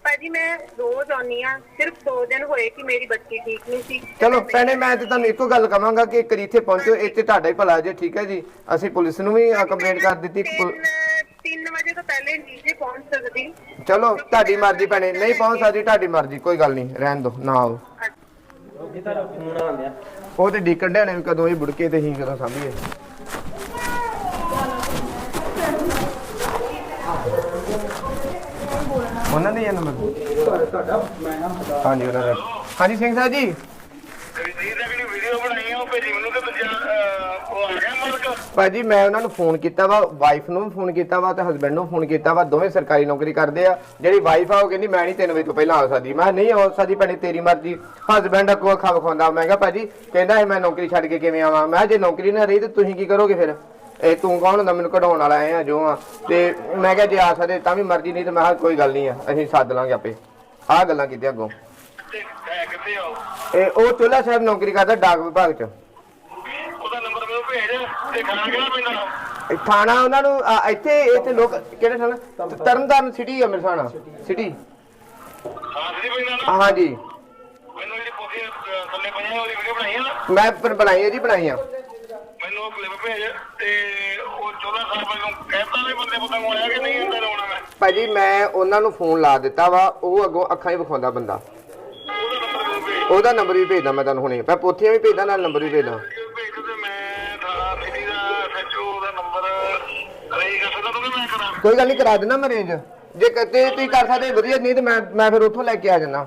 Speaker 10: ਭਾਜੀ ਮੈਂ ਰੋਜ਼ ਆਉਣੀ ਆ ਸਿਰਫ 2 ਦਿਨ ਹੋਏ ਕਿ ਮੇਰੀ ਬੱਚੀ ਠੀਕ ਨਹੀਂ ਸੀ।
Speaker 5: ਚਲੋ ਭੈਣੇ ਮੈਂ ਤੇ ਤੁਹਾਨੂੰ ਇੱਕੋ ਗੱਲ ਕਵਾਂਗਾ ਕਿ ਇੱਕ ਇੱਥੇ ਪਹੁੰਚੋ ਇੱਥੇ ਤੁਹਾਡਾ ਹੀ ਭਲਾ ਜੇ ਠੀਕ ਹੈ ਜੀ? ਅਸੀਂ ਪੁਲਿਸ ਨੂੰ ਵੀ ਕੰਪਲੇਂਟ ਕਰ ਦਿੱਤੀ ਪੁਲ-
Speaker 10: 3 ਵਜੇ ਤੋਂ ਪਹਿਲੇ ਨਹੀਂ ਜੇ ਪਹੁੰਚ ਸਕਦੀ।
Speaker 5: ਚਲੋ ਤੁਹਾਡੀ ਮਰਜ਼ੀ ਭੈਣੇ ਨਹੀਂ ਪਹੁੰਚ ਸਕਦੀ ਤੁਹਾਡੀ ਮਰਜ਼ੀ ਕੋਈ ਗੱਲ ਨਹੀਂ ਰਹਿਣ ਦਿਓ ਨਾ ਆਓ। ਉਹ ਤੇ ਡੀਕਣ ਦੇ ਨੇ ਕਦੋਂ ਇਹ ਬੁੜਕੇ ਤੇ ਹੀ ਕਦੋਂ ਸਾਂਭੀਏ। ਉਹਨਾਂ ਦੇ ਨੰਬਰ
Speaker 7: ਤੁਹਾਡਾ ਮੈਂ ਨਾ
Speaker 5: ਹਾਂਜੀ ਉਹਨਾਂ ਦਾ। ਹਾਂਜੀ ਸਿੰਘ ਸਾਹਿਬ ਜੀ।
Speaker 4: ਜਿਹੜੀ ਵੀਡੀਓ ਬਣਾਈ ਆ ਉਹ ਭੇਜੀ ਮੈਨੂੰ ਤੇ ਦੂਜਾ ਅਹ, ਉਹ ਆ ਗਿਆ ਮਾਲਕ
Speaker 5: ਭਾਜੀ ਮੈਂ ਉਹਨਾਂ ਨੂੰ ਫੋਨ ਕੀਤਾ ਵਾ ਵਾਈਫ ਨੂੰ ਵੀ ਫੋਨ ਕੀਤਾ ਵਾ ਤੇ ਹਸਬੰਡ ਨੂੰ ਫੋਨ ਕੀਤਾ ਵਾ ਦੋਵੇਂ ਸਰਕਾਰੀ ਨੌਕਰੀ ਕਰਦੇ ਆ। ਜਿਹੜੀ ਵਾਈਫ ਆ ਉਹ ਕਹਿੰਦੀ ਮੈਂ ਨਹੀਂ 3 ਵਜੇ ਤੋਂ ਪਹਿਲਾਂ ਆ ਸਕਦੀ। ਮੈਂ ਨਹੀਂ ਆ ਸਕਦੀ ਭੈਣੇ ਤੇਰੀ ਮਰਜ਼ੀ। ਹਸਬੰਡ ਅੱਗੋਂ ਅੱਖਾਂ ਵਿਖਾਉਂਦਾ। ਮੈਂ ਕਿਹਾ ਭਾਜੀ ਕਹਿੰਦਾ ਇਹ ਮੈਂ ਨੌਕਰੀ ਛੱਡ ਕੇ ਕਿਵੇਂ ਆਵਾਂ? ਮੈਂ ਜੇ ਨੌਕਰੀ ਨਾ ਰਹੀ ਤੇ ਤੁਸੀਂ ਕੀ ਕਰੋਗੇ ਫਿਰ? ਇਹ ਤੂੰ ਕੌਣ ਹੁੰਦਾ? ਮੈਨੂੰ ਕਢਾਉਣ ਵਾਲਾ ਐ ਆ ਜੋ ਆ। ਤੇ ਮੈਂ ਕਿਹਾ ਜੇ ਆ ਸਕਦੇ ਤਾਂ ਵੀ ਮਰਜ਼ੀ ਨਹੀਂ ਤੇ ਮੈਂ ਕਿਹਾ ਕੋਈ ਗੱਲ ਨਹੀਂ ਆ ਅਸੀਂ ਸੱਦ ਲਾਂਗੇ ਆਪੇ। ਆਹ ਗੱਲਾਂ ਕੀਤੀਆਂ ਅੱਗੋਂ।
Speaker 4: ਤੇ ਹੈ ਕਿੱਥੇ ਆ ਉਹ?
Speaker 5: ਇਹ ਉਹ ਚੋਲਾ ਸਾਹਿਬ ਨੌਕਰੀ ਕਰਦਾ ਡਾਕ ਵਿਭਾਗ 'ਚ
Speaker 4: ਉਹਦਾ ਨੰਬਰ ਮੈਨੂੰ ਭੇਜ ਤੇ ਖਾਣਾ ਕਿਹੜਾ ਪੈਂਦਾ?
Speaker 5: ਇਹ ਥਾਣਾ ਉਹਨਾਂ ਨੂੰ ਆ, ਇੱਥੇ ਇੱਥੇ ਲੋਕ ਕਿਹੜੇ ਥਾਣਾ? ਤਰਨਤਾਰਨ ਸਿਟੀ ਆ ਮੇਰੇ ਥਾਣਾ ਸਿਟੀ
Speaker 4: ਹਾਂ ਜੀ ਪੈਂਦਾ ਨਾ
Speaker 5: ਹਾਂਜੀ
Speaker 4: ਮੈਨੂੰ ਜਿਹੜੀ ਪੋਥੀ ਅਹ, ਥੱਲੇ ਪਈਆਂ ਉਹਦੀ ਵੀਡੀਓ ਬਣਾਈ ਆ? ਨਾ
Speaker 5: ਮੈਂ ਪਰ ਬਣਾਈ ਹੈ ਜੀ ਬਣਾਈ ਆ।
Speaker 4: ਮੈਨੂੰ ਉਹ ਕਲਿੱਪ ਭੇਜ ਤੇ ਉਹ ਚੋਲਾ ਸਾਹਿਬ ਨੂੰ ਕਹਿਤਾ ਵੀ ਬੰਦੇ ਪੁੱਤਾਂ ਨੂੰ ਆਇਆ ਕਿ ਨਹੀਂ ਇੰਦਾ ਲਾਉਣਾ ਮੈਂ।
Speaker 5: ਭਾਜੀ ਮੈਂ ਉਹਨਾਂ ਨੂੰ ਫੋਨ ਲਾ ਦਿੱਤਾ ਵਾ ਉਹ ਅੱਗੋਂ ਅੱਖਾਂ ਹੀ ਵਿਖਾਉਂਦਾ ਬੰਦਾ।
Speaker 4: ਉਹਦਾ ਨੰਬਰ ਮੈਨੂੰ ਭੇਜ
Speaker 5: ਉਹਦਾ ਨੰਬਰ ਵੀ ਭੇਜਦਾ ਮੈਂ ਤੁਹਾਨੂੰ ਹੁਣੇ। ਮੈਂ ਪੋਥੀਆਂ ਵੀ ਭੇਜਦਾ ਨਾਲ ਨੰਬਰ ਵੀ ਭੇਜਦਾ।
Speaker 4: ਭੇਜ ਦਿਓ ਤੇ ਮੈਂ ਕਰਾਂ
Speaker 5: ਕੋਈ ਗੱਲ ਨਹੀਂ ਕਰਾ ਦੇਣਾ ਮੈਂ ਰੇਂਜ ਜੇ ਕਦੇ ਤੁਸੀਂ ਕਰ ਸਕਦੇ ਵਧੀਆ ਨਹੀਂ ਤੇ ਮੈਂ ਮੈਂ ਫਿਰ ਉੱਥੋਂ ਲੈ ਕੇ ਆ ਜਾਣਾ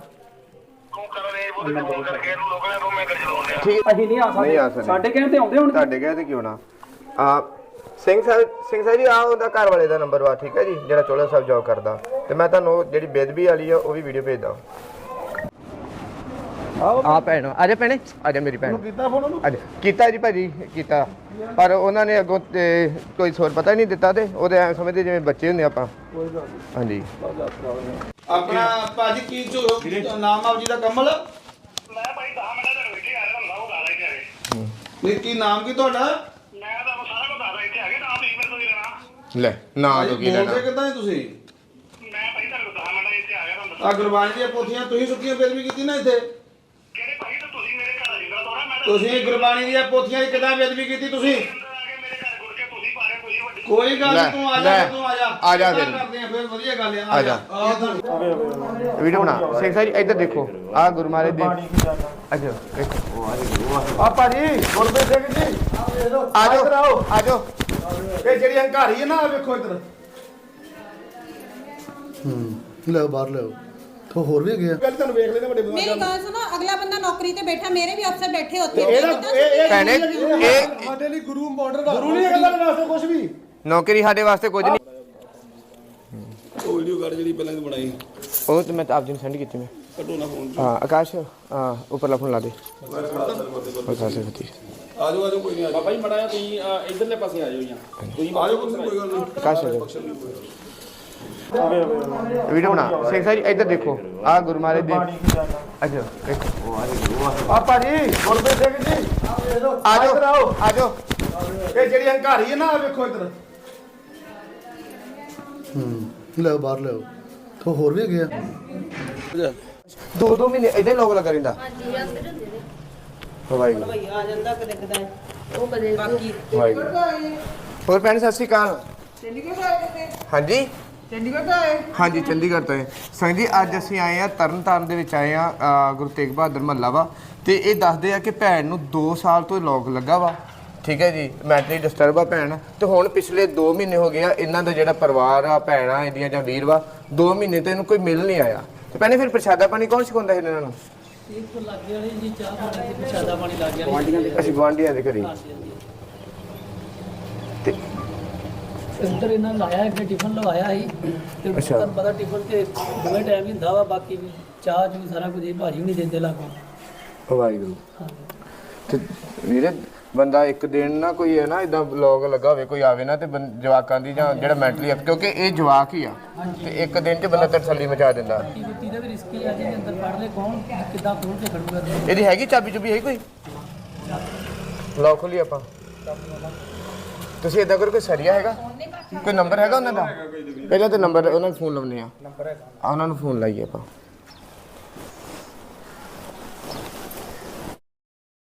Speaker 4: ਤੂੰ ਕਰ ਰਹੇ ਉਹਦੇ ਫੋਨ ਕਰਕੇ ਇਹਨੂੰ ਲੋਕਾਂ ਨੂੰ ਮੈਂ ਕਰ ਚਲਾਉਂਦਾ।
Speaker 5: ਠੀਕ
Speaker 7: ਅਸੀਂ ਨਹੀਂ ਆ
Speaker 5: ਨਹੀਂ ਆ
Speaker 7: ਸਕਦੇ।
Speaker 5: ਸਕਦੇ।
Speaker 7: ਸਾਡੇ ਕਹਿਣ ਤੇ ਆਉਂਦੇ ਹੁਣ
Speaker 5: ਤੁਹਾਡੇ ਕਹੇ ਤੇ ਕਿਉਂ ਨਾ? ਆ ਸਿੰਘ ਸਾਹਿਬ ਸਿੰਘ ਸਾਹਿਬ ਜੀ ਆ ਉਹਦਾ ਘਰ ਵਾਲੇ ਦਾ ਨੰਬਰ ਵਾ ਠੀਕ ਹੈ ਜੀ ਜਿਹੜਾ ਚੋਲਾ ਸਾਹਿਬ ਜੋਬ ਕਰਦਾ। ਤੇ ਮੈਂ ਤੁਹਾਨੂੰ ਉਹ ਜਿਹੜੀ ਬੇਦਬੀ ਵਾਲੀ ਆ ਉਹ ਵੀ ਵੀਡੀਓ ਭੇਜਦਾ। ਆ ਭੈਣ ਆ ਜਾ ਭੈਣੇ ਆ ਜਾ ਮੇਰੀ ਭੈਣ।
Speaker 1: ਕੀਤਾ ਫੋਨ ਉਹਨੂੰ?
Speaker 5: ਅੱਜ ਕੀਤਾ ਜੀ ਭਾਜੀ ਕੀਤਾ। ਪਰ ਉਹਨਾਂ ਨੇ ਅੱਗੋਂ ਤੇ ਕੋਈ ਸੋਰ ਪਤਾ ਨਹੀਂ ਦਿੱਤਾ ਤੇ ਉਹਦੇ ਐ ਸਮਝਦੇ ਜਿਵੇਂ ਬੱਚੇ ਹੁੰਦੇ ਆਪਾਂ। ਹਾਂਜੀ।
Speaker 3: ਆਪਣਾ ਭਾਜੀ ਕੀ ਜੋ ਨਾਮ ਆਪ ਜੀ ਦਾ ਕਮਲ?
Speaker 4: ਮੈਂ ਭਾਈ 10 ਮਿੰਟਾਂ ਦੇ ਵਿੱਚ ਆ ਰਿਹਾ ਤੁਹਾਨੂੰ ਦੱਸ ਇੱਥੇ ਆ ਗਏ
Speaker 3: ਨਹੀਂ ਕੀ ਨਾਮ ਕੀ ਤੁਹਾਡਾ?
Speaker 4: ਮੈਂ ਤੁਹਾਨੂੰ ਸਾਰਾ ਕੁਝ ਦੱਸਦਾ ਇੱਥੇ ਆ ਗਏ ਤਾਂ ਆਪ ਹੀ ਮੇਰੇ ਤੋਂ ਹੀ ਲੈਣਾ।
Speaker 5: ਲੈ ਨਾ ਤੋਂ ਕੀ
Speaker 3: ਬੋਲਦੇ
Speaker 5: ਲੈਣਾ।
Speaker 3: ਕਿਦਾਂ ਤੁਸੀਂ?
Speaker 4: ਮੈਂ ਭਾਈ ਤੁਹਾਨੂੰ 10 ਮਿੰਟਾਂ ਇੱਥੇ ਆ ਗਿਆ ਤੁਹਾਨੂੰ
Speaker 3: ਆ ਗੁਰਬਾਣੀ ਦੀਆਂ ਪੋਥੀਆਂ ਤੁਸੀਂ ਸੁੱਕੀਆਂ ਬੇਦਬੀ ਕੀਤੀ ਨਾ ਇੱਥੇ
Speaker 4: ਕਿਹੜੇ ਭਾਈ ਤਾਂ ਤੁਸੀਂ ਮੇਰੇ ਘਰ ਜਿੰਦਾ ਤੋੜਾ ਮੈਂ ਤਾਂ
Speaker 3: ਤੁਸੀਂ ਗੁਰਬਾਣੀ ਦੀਆਂ ਪੋਥੀਆਂ ਦੀ ਕਿਦਾਂ ਬੇਦਬੀ ਕੀਤੀ ਤੁਸੀਂ? ਕੋਈ ਗੱਲ
Speaker 5: ਲੈ,
Speaker 3: ਨੀ, ਤੂੰ ਆ
Speaker 5: ਲੈ,
Speaker 3: ਜਾ ਤੂੰ ਆ ਜਾ।
Speaker 5: ਆ ਜਾ ਫਿਰ।
Speaker 3: ਕਰਦੇ ਆ ਫਿਰ? ਵਧੀਆ ਗੱਲ ਆ
Speaker 5: ਆ ਜਾ। ਵੀਡੀਓ ਬਣਾ। ਸਿੰਘ ਸਾਹਿਬ ਜੀ ਇੱਧਰ ਦੇਖੋ। ਆ ਗੁਰੂ ਮਹਾਰਾਜ ਦੀ ਅੱਛਾ ਦੇਖੋ
Speaker 1: ਆ। ਭਾਜੀ ਗੁਰਬੀਰ ਸਿੰਘ ਜੀ
Speaker 5: ਆ
Speaker 1: ਇੱਧਰ
Speaker 5: ਜਾਓ
Speaker 1: ਆਓ।
Speaker 5: ਆ ਜਾਓ।
Speaker 1: ਇਹ ਜਿਹੜੀ ਹੰਕਾਰੀ ਹੈ ਨਾ ਆਹ ਵੇਖੋ ਇੱਧਰ।
Speaker 11: ਲੈ ਬਾਹਰ ਲਿਆਓ ਤੋ ਹੋਰ ਵੀ ਹੈਗੇ ਆ।
Speaker 1: ਪਹਿਲੇ ਤੁਹਾਨੂੰ ਵੇਖ ਲੈਣੇ ਵੱਡੇ
Speaker 12: ਮੇਰੀ
Speaker 1: ਬਜ਼ੁਰਗ
Speaker 12: ਗੱਲ ਸੁਣੋ ਅਗਲਾ ਬੰਦਾ ਨੌਕਰੀ ਤੇ ਬੈਠਾ ਮੇਰੇ ਵੀ ਅਫਸਰ ਬੈਠੇ ਉੱਥੇ।
Speaker 1: ਇਹਦਾ ਇਹ ਇਹ
Speaker 5: ਭੈਣੇ ਇਹ
Speaker 11: ਸਾਡੇ ਲਈ ਗੁਰੂ ਬਾਰਡਰ ਦਾ
Speaker 1: ਗੁਰੂ ਨਹੀਂ ਹੈਗਾ ਤੁਹਾਡੇ ਵਾਸਤੇ ਕੁਝ ਵੀ।
Speaker 5: ਨੌਕਰੀ ਸਾਡੇ ਵਾਸਤੇ ਕੁਝ ਨਹੀਂ।
Speaker 3: ਉਹ ਵੀਡੀਓ ਕਰ ਜਿਹੜੀ ਪਹਿਲਾਂ ਬਣਾਈ।
Speaker 5: ਉਹ ਤੇ ਮੈਂ ਤਾਂ ਆਪ ਜੀ ਨੂੰ ਸੈਂਡ ਕੀਤੀ ਮੈਂ।
Speaker 3: ਕੱਢੋ ਨਾ ਫੋਨ
Speaker 5: ਹਾਂ ਆਕਾਸ਼ ਹਾਂ ਉੱਪਰਲਾ ਫੋਨ ਲਾ ਦੇ। ਬਸ ਆਸੇ ਫਤੀ
Speaker 3: ਆ ਜਾਓ ਆ ਜਾਓ ਕੋਈ ਨਹੀਂ ਆ ਜਾਓ
Speaker 7: ਬਾਬਾ ਜੀ ਮੜਾ ਤੁਸੀਂ ਇਧਰਲੇ ਪਾਸੇ ਆ ਜਾਓ ਜਾਂ ਤੁਸੀਂ
Speaker 3: ਆ ਜਾਓ ਕੋਈ ਗੱਲ ਨਹੀਂ।
Speaker 5: ਆਕਾਸ਼ ਆ ਵੀਡੀਓ ਬਣਾ। ਸਿੰਘ ਸਾਹਿਬ ਜੀ ਇੱਧਰ ਦੇਖੋ। ਆ ਗੁਰੂ ਮਹਾਰਾਜ ਦੀ ਅੱਛਾ ਦੇਖੋ
Speaker 1: ਆ ਭਾਜੀ। ਗੁਰਬੀਰ ਸਿੰਘ ਜੀ
Speaker 5: ਆ
Speaker 1: ਇੱਧਰ
Speaker 5: ਜਾਓ
Speaker 1: ਆਓ
Speaker 5: ਆ ਜਾਓ
Speaker 1: ਇਹ ਜਿਹੜੀ ਹੰਕਾਰੀ ਹੈ ਨਾ ਆਹ ਵੇਖੋ ਇੱਧਰ।
Speaker 11: ਲੈ ਬਾਹਰ ਲਿਆਓ ਤੋ ਹੋਰ ਵੀ ਹੈਗੇ ਆ।
Speaker 5: ਦੋ ਦੋ ਮਹੀਨੇ ਇਦਾਂ ਲੋਕ ਲੱਗਾ ਰਹਿੰਦਾ। ਵਾਹਿਗੁਰੂ।
Speaker 8: ਭਾਈ ਆ ਜਾਂਦਾ ਕਦੇ ਕਦੇ ਉਹ ਕਦੇ ਬਾਕੀ
Speaker 5: ਵਾਹਿਗੁਰੂ। ਹੋਰ ਭੈਣ ਸਤਿ ਸ਼੍ਰੀ ਅਕਾਲ। ਹਾਂਜੀ।
Speaker 8: ਚੰਡੀਗੜ੍ਹ ਆਏ?
Speaker 5: ਹਾਂਜੀ ਚੰਡੀਗੜ੍ਹ ਤੋਂ ਹੈ ਸੰਗ ਜੀ ਅੱਜ ਅਸੀਂ ਆਏ ਆ ਤਰਨਤਾਰਨ ਦੇ ਵਿੱਚ ਆਏ ਆ ਗੁਰੂ ਤੇਗ ਬਹਾਦਰ ਮਹੱਲਾ ਵਾ। ਤੇ ਇਹ ਦੱਸਦੇ ਆ ਕਿ ਭੈਣ ਨੂੰ 2 ਸਾਲ ਤੋਂ ਲੋਕ ਲੱਗਾ ਵਾ। ਠੀਕ ਹੈ ਜੀ ਮੈਂਟਲੀ ਡਿਸਟਰਬ ਆ ਭੈਣ। ਤੇ ਹੁਣ ਪਿਛਲੇ 2 ਮਹੀਨੇ ਹੋ ਗਏ ਆ ਇਹਨਾਂ ਦਾ ਜਿਹੜਾ ਪਰਿਵਾਰ ਆ ਭੈਣਾਂ ਇਹਦੀਆਂ ਜਾਂ ਵੀਰ ਵਾ 2 ਮਹੀਨੇ ਤੇ ਇਹਨੂੰ ਕੋਈ ਮਿਲ ਨਹੀਂ ਆਇਆ। ਤੇ ਭੈਣੇ ਫਿਰ ਪ੍ਰਸ਼ਾਦਾ ਪਾਣੀ ਕੌਣ ਸਿਖਾਉਂਦਾ ਸੀ ਇਹਨਾਂ ਨੂੰ?
Speaker 9: ਇਹ ਤੋਂ ਲੱਗ ਗਿਆ ਜੀ ਚਾਹ ਪਾਣੀ ਤੇ ਪ੍ਰਸ਼ਾਦਾ ਪਾਣੀ ਲੱਗ ਗਿਆ
Speaker 5: ਅਸੀਂ ਗੁਆਂਢੀਆਂ ਦੇ ਘਰੇ। ਤੇ
Speaker 9: ਅੰਦਰ ਇਹਨਾਂ ਲਾਇਆ ਇੱਕ ਟਿਫਨ ਲਵਾਇਆ ਸੀ ਤੇ
Speaker 5: ਅੱਛਾ।
Speaker 9: ਤੁਹਾਨੂੰ ਪਤਾ ਟਿਫਨ ਤੇ ਦੋਵੇਂ ਟਾਈਮ ਹੀ ਹੁੰਦਾ ਵਾ ਬਾਕੀ ਵੀ ਚਾਹ ਚ ਵੀ ਸਾਰਾ ਕੁਝ ਇਹ ਭਾਜੀ ਵੀ ਨਹੀਂ ਦਿੰਦੇ ਲਾਗੋਂ।
Speaker 5: ਵਾਹਿਗੁਰੂ। ਤੇ ਵੀਰੇ ਬੰਦਾ ਇੱਕ ਦਿਨ ਨਾ ਕੋਈ ਹੈ ਨਾ ਇਦਾਂ ਬਲੌਗ ਲੱਗਾ ਹੋਵੇ ਕੋਈ ਆਵੇ ਨਾ ਤੇ ਬੰ- ਜਵਾਕਾਂ ਦੀ ਜਾਂ ਜਿਹੜਾ ਮੈਂਟਲੀ ਕਿਉਂਕਿ ਇਹ ਜਵਾਕ ਹੀ ਆ। ਤੇ ਇੱਕ ਦਿਨ ਚ ਬੰਦਾ ਤਸੱਲੀ ਮਚਾ ਦਿੰਦਾ।
Speaker 9: ਰੋਟੀ ਰੋਟੀ ਦਾ ਵੀ ਰਿਸਕ ਹੀ ਆ ਜੀ ਅੰਦਰ ਪੜ ਲੈ ਕੌਣ ਕਿੱਦਾਂ ਖੋਲ ਕੇ ਖੜੂਗਾ।
Speaker 5: ਇਹਦੀ ਹੈਗੀ ਚਾਬੀ ਚੁਬੀ ਹੈ ਕੋਈ? ਲੌਕ ਖੋਲੀ ਆਪਾਂ। ਤੁਸੀਂ ਇਦਾਂ ਕਰੋ ਕੋਈ ਸਰੀਆ ਹੈਗਾ? ਕੋਈ ਨੰਬਰ ਹੈਗਾ ਉਹਨਾਂ ਦਾ? ਪਹਿਲਾਂ ਤੇ ਨੰਬਰ ਉਹਨਾਂ ਨੂੰ ਫੋਨ ਲਾਉਣੇ ਆ ਨੰਬਰ ਹੈਗਾ। ਉਹਨਾਂ ਨੂੰ ਫੋਨ ਲਾਈਏ ਆਪਾਂ।